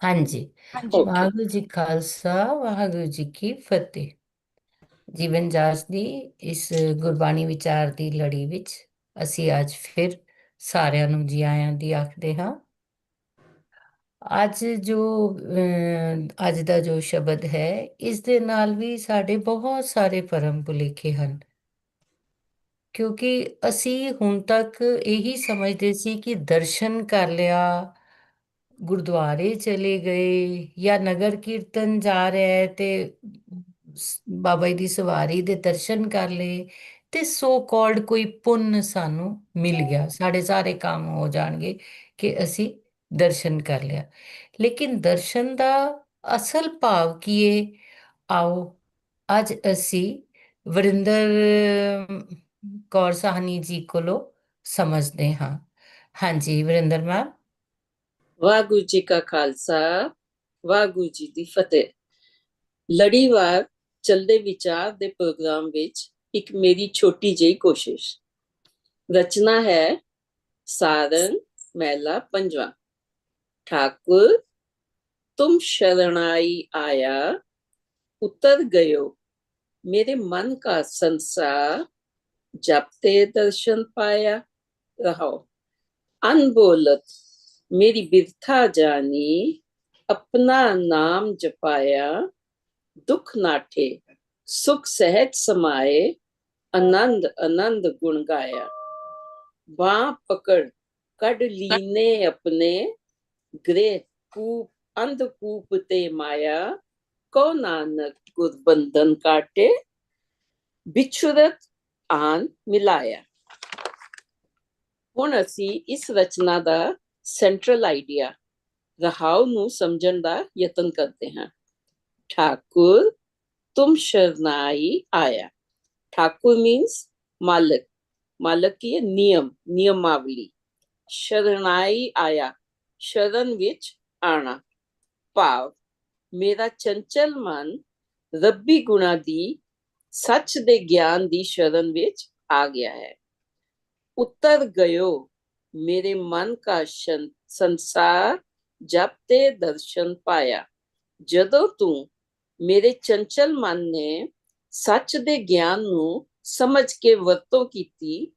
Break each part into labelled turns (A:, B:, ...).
A: ਹਾਂਜੀ।
B: ਹਾਂਜੀ।
C: ਓਕੇ।
A: ਵਾਹਿਗੁਰੂ ਜੀ ਖਾਲਸਾ ਵਾਹਿਗੁਰੂ ਜੀ ਕੀ ਫਤਿਹ। ਜੀਵਨ ਜਾਚ ਦੀ ਇਸ ਗੁਰਬਾਣੀ ਵਿਚਾਰ ਦੀ ਲੜੀ ਵਿੱਚ ਅਸੀਂ ਅੱਜ ਫਿਰ ਸਾਰਿਆਂ ਨੂੰ ਜੀ ਆਇਆਂ ਦੀ ਆਖਦੇ ਹਾਂ। ਅੱਜ ਜੋ ਅਹ, ਅੱਜ ਦਾ ਜੋ ਸ਼ਬਦ ਹੈ ਇਸ ਦੇ ਨਾਲ ਵੀ ਸਾਡੇ ਬਹੁਤ ਸਾਰੇ ਭਰਮ ਭੁਲੇਖੇ ਹਨ। ਕਿਉਂਕਿ ਅਸੀਂ ਹੁਣ ਤੱਕ ਇਹੀ ਸਮਝਦੇ ਸੀ ਕਿ ਦਰਸ਼ਨ ਕਰ ਲਿਆ ਗੁਰਦੁਆਰੇ ਚਲੇ ਗਏ ਜਾਂ ਨਗਰ ਕੀਰਤਨ ਜਾ ਰਿਹਾ ਹੈ ਤੇ ਬਾਬਾ ਜੀ ਦੀ ਸਵਾਰੀ ਦੇ ਦਰਸ਼ਨ ਕਰ ਲਏ ਤੇ ਸੋ ਕਾਲਡ ਕੋਈ ਪੁੰਨ ਸਾਨੂੰ ਮਿਲ ਗਿਆ ਸਾਡੇ ਸਾਰੇ ਕੰਮ ਹੋ ਜਾਣਗੇ ਕਿ ਅਸੀਂ ਦਰਸ਼ਨ ਕਰ ਲਿਆ ਲੇਕਿਨ ਦਰਸ਼ਨ ਦਾ ਅਸਲ ਭਾਵ ਕੀ ਹੈ ਆਓ ਅੱਜ ਅਸੀਂ ਵਰਿੰਦਰ ਕੌਰ ਸਾਹਨੀ ਜੀ ਕੋਲੋਂ ਸਮਝਦੇ ਹਾਂ ਹਾਂਜੀ ਵਰਿੰਦਰ ਮੈਮ
C: ਵਾਹਿਗੁਰੂ ਜੀ ਕਾ ਖਾਲਸਾ ਵਾਹਿਗੁਰੂ ਜੀ ਦੀ ਫਤਿਹ। ਲੜੀਵਾਰ ਚਲਦੇ ਵਿਚਾਰ ਦੇ ਪ੍ਰੋਗਰਾਮ ਵਿੱਚ ਇੱਕ ਮੇਰੀ ਛੋਟੀ ਜਿਹੀ ਕੋਸ਼ਿਸ਼। ਰਚਨਾ ਹੈ ਸਾਧਨ ਮਹਿਲਾ ਪੰਜਵਾ। ਠਾਕੁਰ, ਤੁਮ ਸ਼ਰਣਾਈ ਆਇਆ, ਉਤਰ ਗਇਓ। मेरे मन का संसार जपते दर्शन पाया रहो अनबोलत ਮੇਰੀ ਬਿਰਥਾ ਜਾਨੀ, ਆਪਣਾ ਨਾਮ ਜਪਾਇਆ, ਦੁੱਖ ਨਾਠੇ ਸੁਖ ਸਹਿਜ ਸਮਾਏ, ਆਨੰਦ ਆਨੰਦ ਗੁਣ ਗਾਇਆ। ਬਾਹ ਪਕੜ, ਕੱਢ ਲੀਨੇ ਆਪਣੇ ਗ੍ਰੇ ਕੂਪ, ਅੰਧ ਕੂਪ ਤੇ ਮਾਇਆ ਕੋ ਨਾਨਕ ਗੁਰ ਬੰਧਨ ਕਾਟੇ ਵਿਛੁਰਤ ਆਨ ਮਿਲਾਇਆ। ਹੁਣ ਅਸੀਂ ਇਸ ਰਚਨਾ ਦਾ ਸੈਂਟਰਲ ਆਈਡੀਆ ਰਹਾਉ ਨੂੰ ਸਮਝਣ ਦਾ ਯਤਨ ਕਰਦੇ ਹਾਂ। ਠਾਕੁਰ, ਤੁਮ ਸ਼ਰਨਾਈ ਆਇਆ। ਠਾਕੁਰ ਮੀਨਸ ਮਾਲਕ। ਮਾਲਕ ਕੀ ਹੈ? ਨਿਯਮ, ਨਿਯਮਾਵਲੀ। ਸ਼ਰਨਾਈ ਆਇਆ। ਸ਼ਰਨ ਵਿੱਚ ਆਣਾ। ਭਾਵ, ਮੇਰਾ ਚੰਚਲ ਮਨ ਰੱਬੀ ਗੁਣਾ ਦੀ, ਸੱਚ ਦੇ ਗਿਆਨ ਦੀ ਸ਼ਰਨ ਵਿੱਚ ਆ ਗਿਆ ਹੈ। ਉੱਤਰ ਗਇਓ। ਮੇਰੇ ਮਨ ਕਾ ਸ਼ਨ- ਸੰਸਾਰ ਜਬ ਤੇ ਦਰਸ਼ਨ ਪਾਇਆ। ਜਦੋਂ ਤੂੰ ਮੇਰੇ ਚੰਚਲ ਮਨ ਨੇ ਸੱਚ ਦੇ ਗਿਆਨ ਨੂੰ ਸਮਝ ਕੇ ਵਰਤੋਂ ਕੀਤੀ,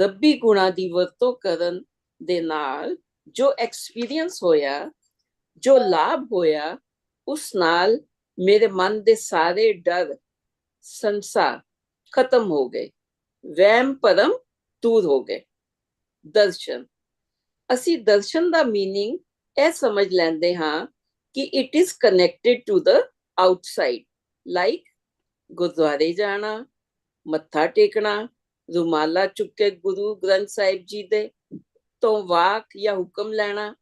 C: ਰੱਬੀ ਗੁਣਾ ਦੀ ਵਰਤੋਂ ਕਰਨ ਦੇ ਨਾਲ ਜੋ ਐਕਸਪੀਰੀਅੰਸ ਹੋਇਆ, ਜੋ ਲਾਭ ਹੋਇਆ, ਉਸ ਨਾਲ ਮੇਰੇ ਮਨ ਦੇ ਸਾਰੇ ਡਰ ਸੰਸਾਰ ਖਤਮ ਹੋ ਗਏ। ਵਹਿਮ ਭਰਮ ਦੂਰ ਹੋ ਗਏ। ਦਰਸ਼ਨ ਅਸੀਂ ਦਰਸ਼ਨ ਦਾ मीनिंग ਇਹ ਸਮਝ ਲੈਂਦੇ ਹਾਂ ਕਿ it is connected to the outside like ਗੁਰਦੁਆਰੇ ਜਾਣਾ ਮੱਥਾ ਟੇਕਣਾ ਰੁਮਾਲਾ ਚੁੱਕ ਕੇ ਗੁਰੂ ਗ੍ਰੰਥ ਸਾਹਿਬ ਜੀ ਦੇ ਤੋਂ ਵਾਕ ਜਾਂ ਹੁਕਮ ਲੈਣਾ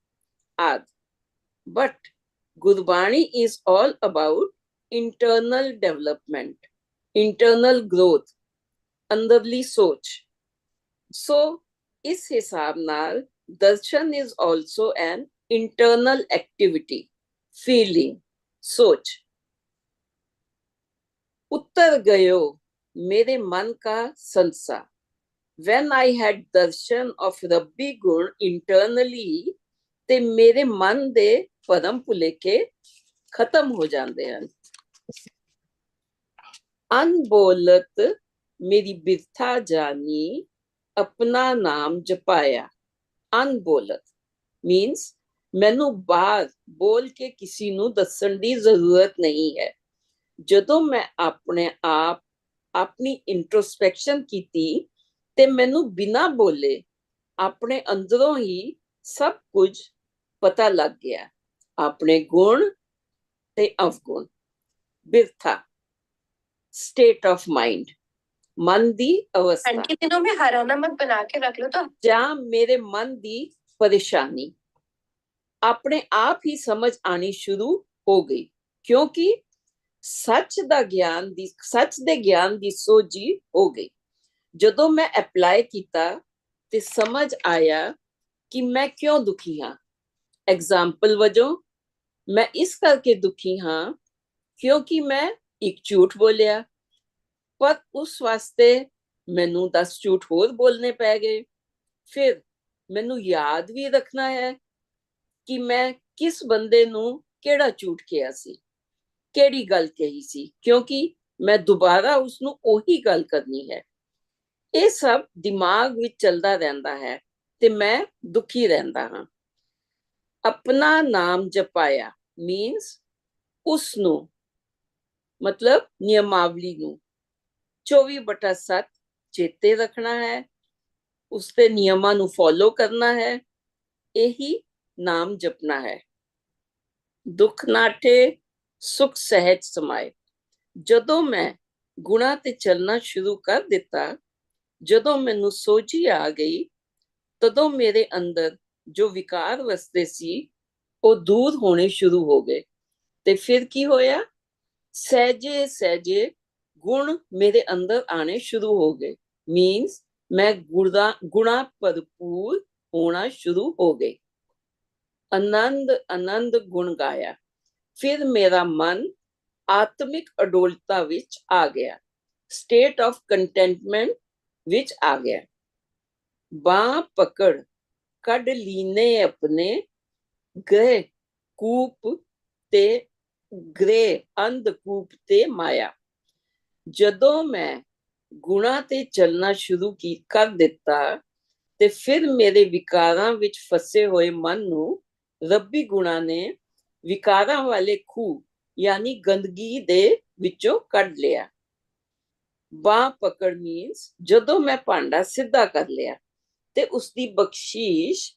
C: ਆਦ but Gurbani is all about internal development internal growth ਅੰਦਰਲੀ ਸੋਚ ਸੋ ਇਸ ਹਿਸਾਬ ਨਾਲ darshan is also an internal activity feeling ਸੋਚ ਉੱਤਰ ਗਇਓ ਮੇਰੇ ਮਨ ਕਾ ਸੰਸਾਰ when I had darshan of Rabbi Gun internally, ਤੇ ਮੇਰੇ ਮਨ ਦੇ ਪਰਮ ਭੁਲੇਖੇ ਖਤਮ ਹੋ ਜਾਂਦੇ ਹਨ ਅਨਬੋਲਤ ਮੇਰੀ ਬਿਰਥਾ ਜਾਨੀ ਆਪਣਾ ਨਾਮ ਜਪਾਇਆ। ਅਨਬੋਲਤ ਮੀਨਸ ਮੈਨੂੰ ਬਾਹਰ ਬੋਲ ਕੇ ਕਿਸੇ ਨੂੰ ਦੱਸਣ ਦੀ ਜ਼ਰੂਰਤ ਨਹੀਂ ਹੈ। ਜਦੋਂ ਮੈਂ ਆਪਣੇ ਆਪ ਆਪਣੀ ਇੰਟਰੋਸਪੈਕਸ਼ਨ ਕੀਤੀ ਤੇ ਮੈਨੂੰ ਬਿਨਾਂ ਬੋਲੇ ਆਪਣੇ ਅੰਦਰੋਂ ਹੀ ਸਭ ਕੁਝ ਪਤਾ ਲੱਗ ਗਿਆ। ਆਪਣੇ ਗੁਣ ਤੇ ਅਵਗੁਣ। ਬਿਰਥਾ। ਸਟੇਟ ਆਫ ਮਾਈਂਡ ਮਨ ਦੀ ਅਵਸਥਾ
B: ਠੰਡ ਕੇ ਮੈਂ ਹਰਾਨਾ ਮਤ ਬਣਾ ਕੇ ਰੱਖ ਲਓ ਤਾਂ
C: ਜਾਂ ਮੇਰੇ ਮਨ ਦੀ ਪਰੇਸ਼ਾਨੀ ਆਪਣੇ ਆਪ ਹੀ ਸਮਝ ਆਣੀ ਸ਼ੁਰੂ ਹੋ ਗਈ ਕਿਉਂਕਿ ਸੱਚ ਦਾ ਗਿਆਨ ਦੀ ਸੱਚ ਦੇ ਗਿਆਨ ਦੀ ਸੋਝੀ ਹੋ ਗਈ ਜਦੋਂ ਮੈਂ ਅਪਲਾਈ ਕੀਤਾ ਤੇ ਸਮਝ ਆਇਆ ਕਿ ਮੈਂ ਕਿਉਂ ਦੁਖੀ ਹਾਂ ਐਗਜ਼ਾਮਪਲ ਵਜੋਂ ਮੈਂ ਇਸ ਕਰਕੇ ਦੁਖੀ ਹਾਂ ਕਿਉਂਕਿ ਮੈਂ ਇੱਕ ਝੂਠ ਬੋਲਿਆ ਪਰ ਉਸ ਵਾਸਤੇ ਮੈਨੂੰ 10 ਝੂਠ ਹੋਰ ਬੋਲਨੇ ਪੈ ਗਏ। ਫਿਰ ਮੈਨੂੰ ਯਾਦ ਵੀ ਰੱਖਣਾ ਹੈ ਕਿ ਮੈਂ ਕਿਸ ਬੰਦੇ ਨੂੰ ਕਿਹੜਾ ਝੂਠ ਕਿਹਾ ਸੀ, ਕਿਹੜੀ ਗੱਲ ਕਹੀ ਸੀ, ਕਿਉਂਕਿ ਮੈਂ ਦੁਬਾਰਾ ਉਸ ਨੂੰ ਉਹੀ ਗੱਲ ਕਰਨੀ ਹੈ। ਇਹ ਸਭ ਦਿਮਾਗ ਵਿੱਚ ਚੱਲਦਾ ਰਹਿੰਦਾ ਹੈ ਤੇ ਮੈਂ ਦੁਖੀ ਰਹਿੰਦਾ ਹਾਂ। ਆਪਣਾ ਨਾਮ ਜਪਾਇਆ ਮੀਨਸ ਉਸ ਨੂੰ ਮਤਲਬ ਨਿਯਮਾਵਲੀ ਨੂੰ 24 ਬਟਾ 7 ਚੇਤੇ ਰੱਖਣਾ ਹੈ, ਉਸ ਦੇ ਨਿਯਮਾਂ ਨੂੰ ਫੋਲੋ ਕਰਨਾ ਹੈ, ਇਹੀ ਨਾਮ ਜਪਣਾ ਹੈ। ਦੁੱਖ ਨਾਟੇ ਸੁਖ ਸਹਿਜ ਸਮਾਏ। ਜਦੋਂ ਮੈਂ ਗੁਣਾ ਤੇ ਚੱਲਣਾ ਸ਼ੁਰੂ ਕਰ ਦਿੱਤਾ, ਜਦੋਂ ਮੈਨੂੰ ਸੋਝੀ ਆ ਗਈ, ਤਦੋਂ ਮੇਰੇ ਅੰਦਰ ਜੋ ਵਿਕਾਰ ਵਸਦੇ ਸੀ, ਉਹ ਦੂਰ ਹੋਣੇ ਸ਼ੁਰੂ ਹੋ ਗਏ। ਤੇ ਫਿਰ ਕੀ ਹੋਇਆ? ਸਹਿਜੇ ਸਹਿਜੇ ਗੁਣ ਮੇਰੇ ਅੰਦਰ ਆਣੇ ਸ਼ੁਰੂ ਹੋ ਗਏ। ਮੀਨਸ ਮੈਂ ਗੁਣਾ ਗੁਣਾ ਭਰਪੂਰ ਹੋਣਾ ਸ਼ੁਰੂ ਹੋ ਗਈ ਆਨੰਦ ਆਨੰਦ ਗੁਣ ਗਾਇਆ। ਫਿਰ ਮੇਰਾ ਮਨ ਆਤਮਿਕ ਅਡੋਲਤਾ ਵਿੱਚ ਆ ਗਿਆ। ਸਟੇਟ ਆਫ ਕੰਟੈਂਟਮੈਂਟ ਵਿੱਚ ਆ ਗਿਆ। ਬਾਹ ਪਕੜ, ਕੱਢ ਲੀਨੇ ਆਪਣੇ ਗਏ ਕੂਪ ਤੇ ਗ੍ਰੇ ਅੰਧਕੂਪ ਤੇ ਮਾਇਆ। ਜਦੋਂ ਮੈਂ ਗੁਣਾ ਤੇ ਚੱਲਣਾ ਸ਼ੁਰੂ ਕੀ ਕਰ ਦਿੱਤਾ ਤੇ ਫਿਰ ਮੇਰੇ ਵਿਕਾਰਾਂ ਵਿੱਚ ਫਸੇ ਹੋਏ ਮਨ ਨੂੰ ਰੱਬੀ ਗੁਣਾ ਨੇ ਵਿਕਾਰਾਂ ਵਾਲੇ ਖੂਹ, ਯਾਨੀ ਗੰਦਗੀ ਦੇ ਵਿੱਚੋਂ ਕੱਢ ਲਿਆ। ਬਾਹ ਪਕੜ ਮੀਨਸ ਜਦੋਂ ਮੈਂ ਭਾਂਡਾ ਸਿੱਧਾ ਕਰ ਲਿਆ ਤੇ ਉਸ ਦੀ ਬਖਸ਼ੀਸ਼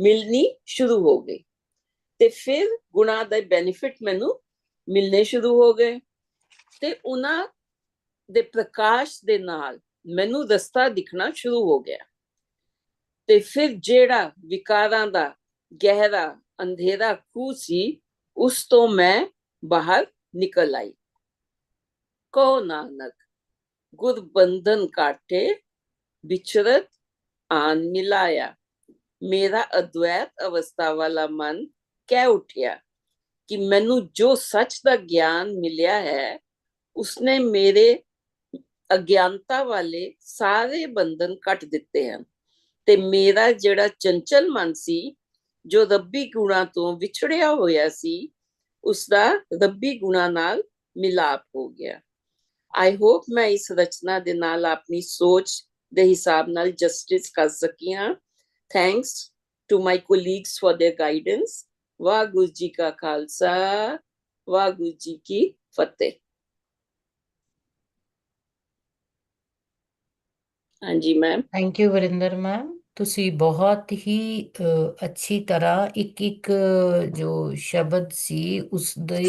C: ਮਿਲਣੀ ਸ਼ੁਰੂ ਹੋ ਗਈ ਤੇ ਫਿਰ ਗੁਣਾ ਦੇ ਬੈਨੀਫਿਟ ਮੈਨੂੰ ਮਿਲਨੇ ਸ਼ੁਰੂ ਹੋ ਗਏ ਤੇ ਉਹਨਾਂ ਦੇ ਪ੍ਰਕਾਸ਼ ਦੇ ਨਾਲ ਮੈਨੂੰ ਰਸਤਾ ਦਿਖਣਾ ਸ਼ੁਰੂ ਹੋ ਗਿਆ। ਤੇ ਫਿਰ ਜਿਹੜਾ ਵਿਕਾਰਾਂ ਦਾ ਗਹਿਰਾ ਅੰਧੇਰਾ ਖੂਹ ਸੀ, ਉਸ ਤੋਂ ਮੈਂ ਬਾਹਰ ਨਿਕਲ ਆਈ। ਕੋ ਨਾਨਕ ਗੁਰ ਬੰਧਨ ਕਾਟੇ ਵਿਚਰਤ ਆਨ ਮਿਲਾਇਆ। ਮੇਰਾ ਅਦਵੈਤ ਅਵਸਥਾ ਵਾਲਾ ਮਨ ਕਹਿ ਉਠਿਆ ਕਿ ਮੈਨੂੰ ਜੋ ਸੱਚ ਦਾ ਗਿਆਨ ਮਿਲਿਆ ਹੈ, ਉਸਨੇ ਮੇਰੇ ਅਗਿਆਨਤਾ ਵਾਲੇ ਸਾਰੇ ਬੰਧਨ ਕੱਟ ਦਿੱਤੇ ਹਨ। ਤੇ ਮੇਰਾ ਜਿਹੜਾ ਚੰਚਲ ਮਨ ਸੀ, ਜੋ ਰੱਬੀ ਗੁਣਾ ਤੋਂ ਵਿਛੜਿਆ ਹੋਇਆ ਸੀ ਉਸ ਦਾ ਰੱਬੀ ਗੁਣਾ ਨਾਲ ਮਿਲਾਪ ਹੋ ਗਿਆ। ਆਈ ਹੋਪ ਮੈਂ ਇਸ ਰਚਨਾ ਦੇ ਨਾਲ ਆਪਣੀ ਸੋਚ ਦੇ ਹਿਸਾਬ ਨਾਲ ਜਸਟਿਸ ਕਰ ਸਕੀ ਹਾਂ। Thanks to my colleagues for their guidance Waheguru ji ਕਾ ਖਾਲਸਾ, ਵਾਹਿਗੁਰੂ ਜੀ ਕੀ ਫਤਿਹ। ਹਾਂਜੀ ma'am
A: thank you Varinder ma'am ਤੁਸੀਂ ਬਹੁਤ ਹੀ ਅ, ਅੱਛੀ ਤਰ੍ਹਾਂ ਇੱਕ ਇੱਕ ਜੋ ਸ਼ਬਦ ਸੀ ਉਸ ਦੇ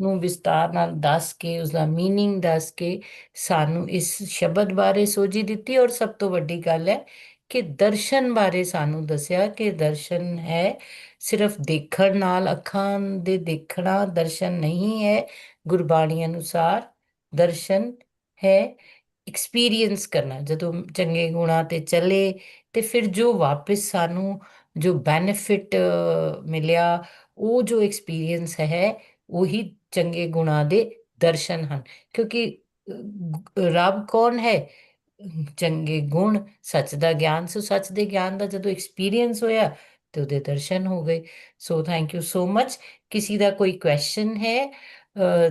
A: ਨੂੰ ਵਿਸਤਾਰ ਨਾਲ ਦੱਸ ਕੇ ਉਸ ਦਾ मीनिंग ਦੱਸ ਕੇ ਸਾਨੂੰ ਇਸ ਸ਼ਬਦ ਬਾਰੇ ਸੋਝੀ ਦਿੱਤੀ ਔਰ ਸਭ ਤੋਂ ਵੱਡੀ ਗੱਲ ਹੈ ਕਿ ਦਰਸ਼ਨ ਬਾਰੇ ਸਾਨੂੰ ਦੱਸਿਆ ਕਿ ਦਰਸ਼ਨ ਹੈ ਸਿਰਫ ਦੇਖਣ ਨਾਲ ਅੱਖਾਂ ਦੇ ਦੇਖਣਾ ਦਰਸ਼ਨ ਨਹੀਂ ਹੈ ਗੁਰਬਾਣੀ ਅਨੁਸਾਰ ਦਰਸ਼ਨ ਹੈ ਐਕਸਪੀਰੀਅੰਸ ਕਰਨਾ, ਜਦੋਂ ਚੰਗੇ ਗੁਣਾ ਤੇ ਚੱਲੇ ਤੇ ਫਿਰ ਜੋ ਵਾਪਸ ਸਾਨੂੰ ਜੋ ਬੈਨੀਫਿਟ ਮਿਲਿਆ, ਉਹ ਜੋ ਐਕਸਪੀਰੀਅੰਸ ਹੈ, ਉਹੀ ਚੰਗੇ ਗੁਣਾ ਦੇ ਦਰਸ਼ਨ ਹਨ। ਕਿਉਂਕਿ ਰੱਬ ਕੌਣ ਹੈ? ਚੰਗੇ ਗੁਣ, ਸੱਚ ਦਾ ਗਿਆਨ, ਸੋ ਸੱਚ ਦੇ ਗਿਆਨ ਦਾ ਜਦੋਂ ਐਕਸਪੀਰੀਅੰਸ ਹੋਇਆ ਤੇ ਉਹਦੇ ਦਰਸ਼ਨ ਹੋ ਗਏ। So thank you so much ਕਿਸੇ ਦਾ ਕੋਈ ਕੁਐਸਚਨ ਹੈ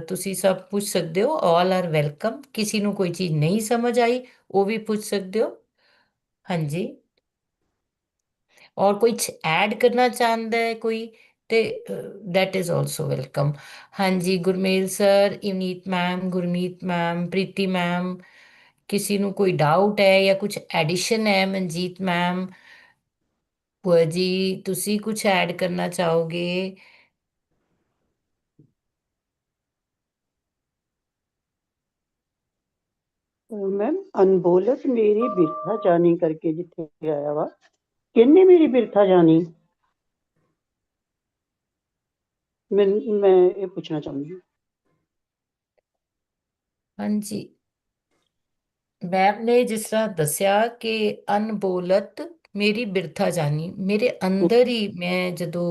A: ਤੁਸੀਂ ਸਭ ਪੁੱਛ ਸਕਦੇ ਹੋ ਆਲ ਆਰ ਵੈਲਕਮ ਕਿਸੇ ਨੂੰ ਕੋਈ ਚੀਜ਼ ਨਹੀਂ ਸਮਝ ਆਈ, ਉਹ ਵੀ ਪੁੱਛ ਸਕਦੇ ਹੋ। ਹਾਂਜੀ। ਔਰ ਕੁਝ ਐਡ ਕਰਨਾ ਚਾਹੁੰਦਾ ਹੈ ਕੋਈ, ਤੇ ਦੈਟ ਇਜ਼ ਆਲਸੋ ਵੈਲਕਮ ਹਾਂਜੀ, Gurmel sir Ivneet ma'am Gurmeet ma'am Preeti ma'am ਕਿਸੇ ਨੂੰ ਕੋਈ ਡਾਊਟ ਹੈ ਜਾਂ ਕੁਝ ਐਡੀਸ਼ਨ ਹੈ, ਮਨਜੀਤ ਮੈਮ ਭੂਆ ਜੀ, ਤੁਸੀਂ ਕੁਝ ਐਡ ਕਰਨਾ ਚਾਹੋਗੇ?
D: ਮੈਮ ਅਨਬੋਲਤ ਮੇਰੀ ਬਿਰਥਾ ਜਾਣੀ ਕਰਕੇ ਜਿੱਥੇ ਆਇਆ ਵਾ। ਕਿੰਨੇ ਮੇਰੀ ਬਿਰਥਾ ਜਾਣੀ? ਮੈਂ ਮੈਂ ਇਹ ਪੁੱਛਣਾ ਚਾਹੁੰਦੀ
A: ਹਾਂਜੀ। ਮੈਮ ਨੇ ਜਿਸ ਤਰ੍ਹਾਂ ਦੱਸਿਆ ਕਿ ਅਨਬੋਲਤ ਮੇਰੀ ਬਿਰਥਾ ਜਾਨੀ। ਮੇਰੇ ਅੰਦਰ ਹੀ ਮੈਂ ਜਦੋਂ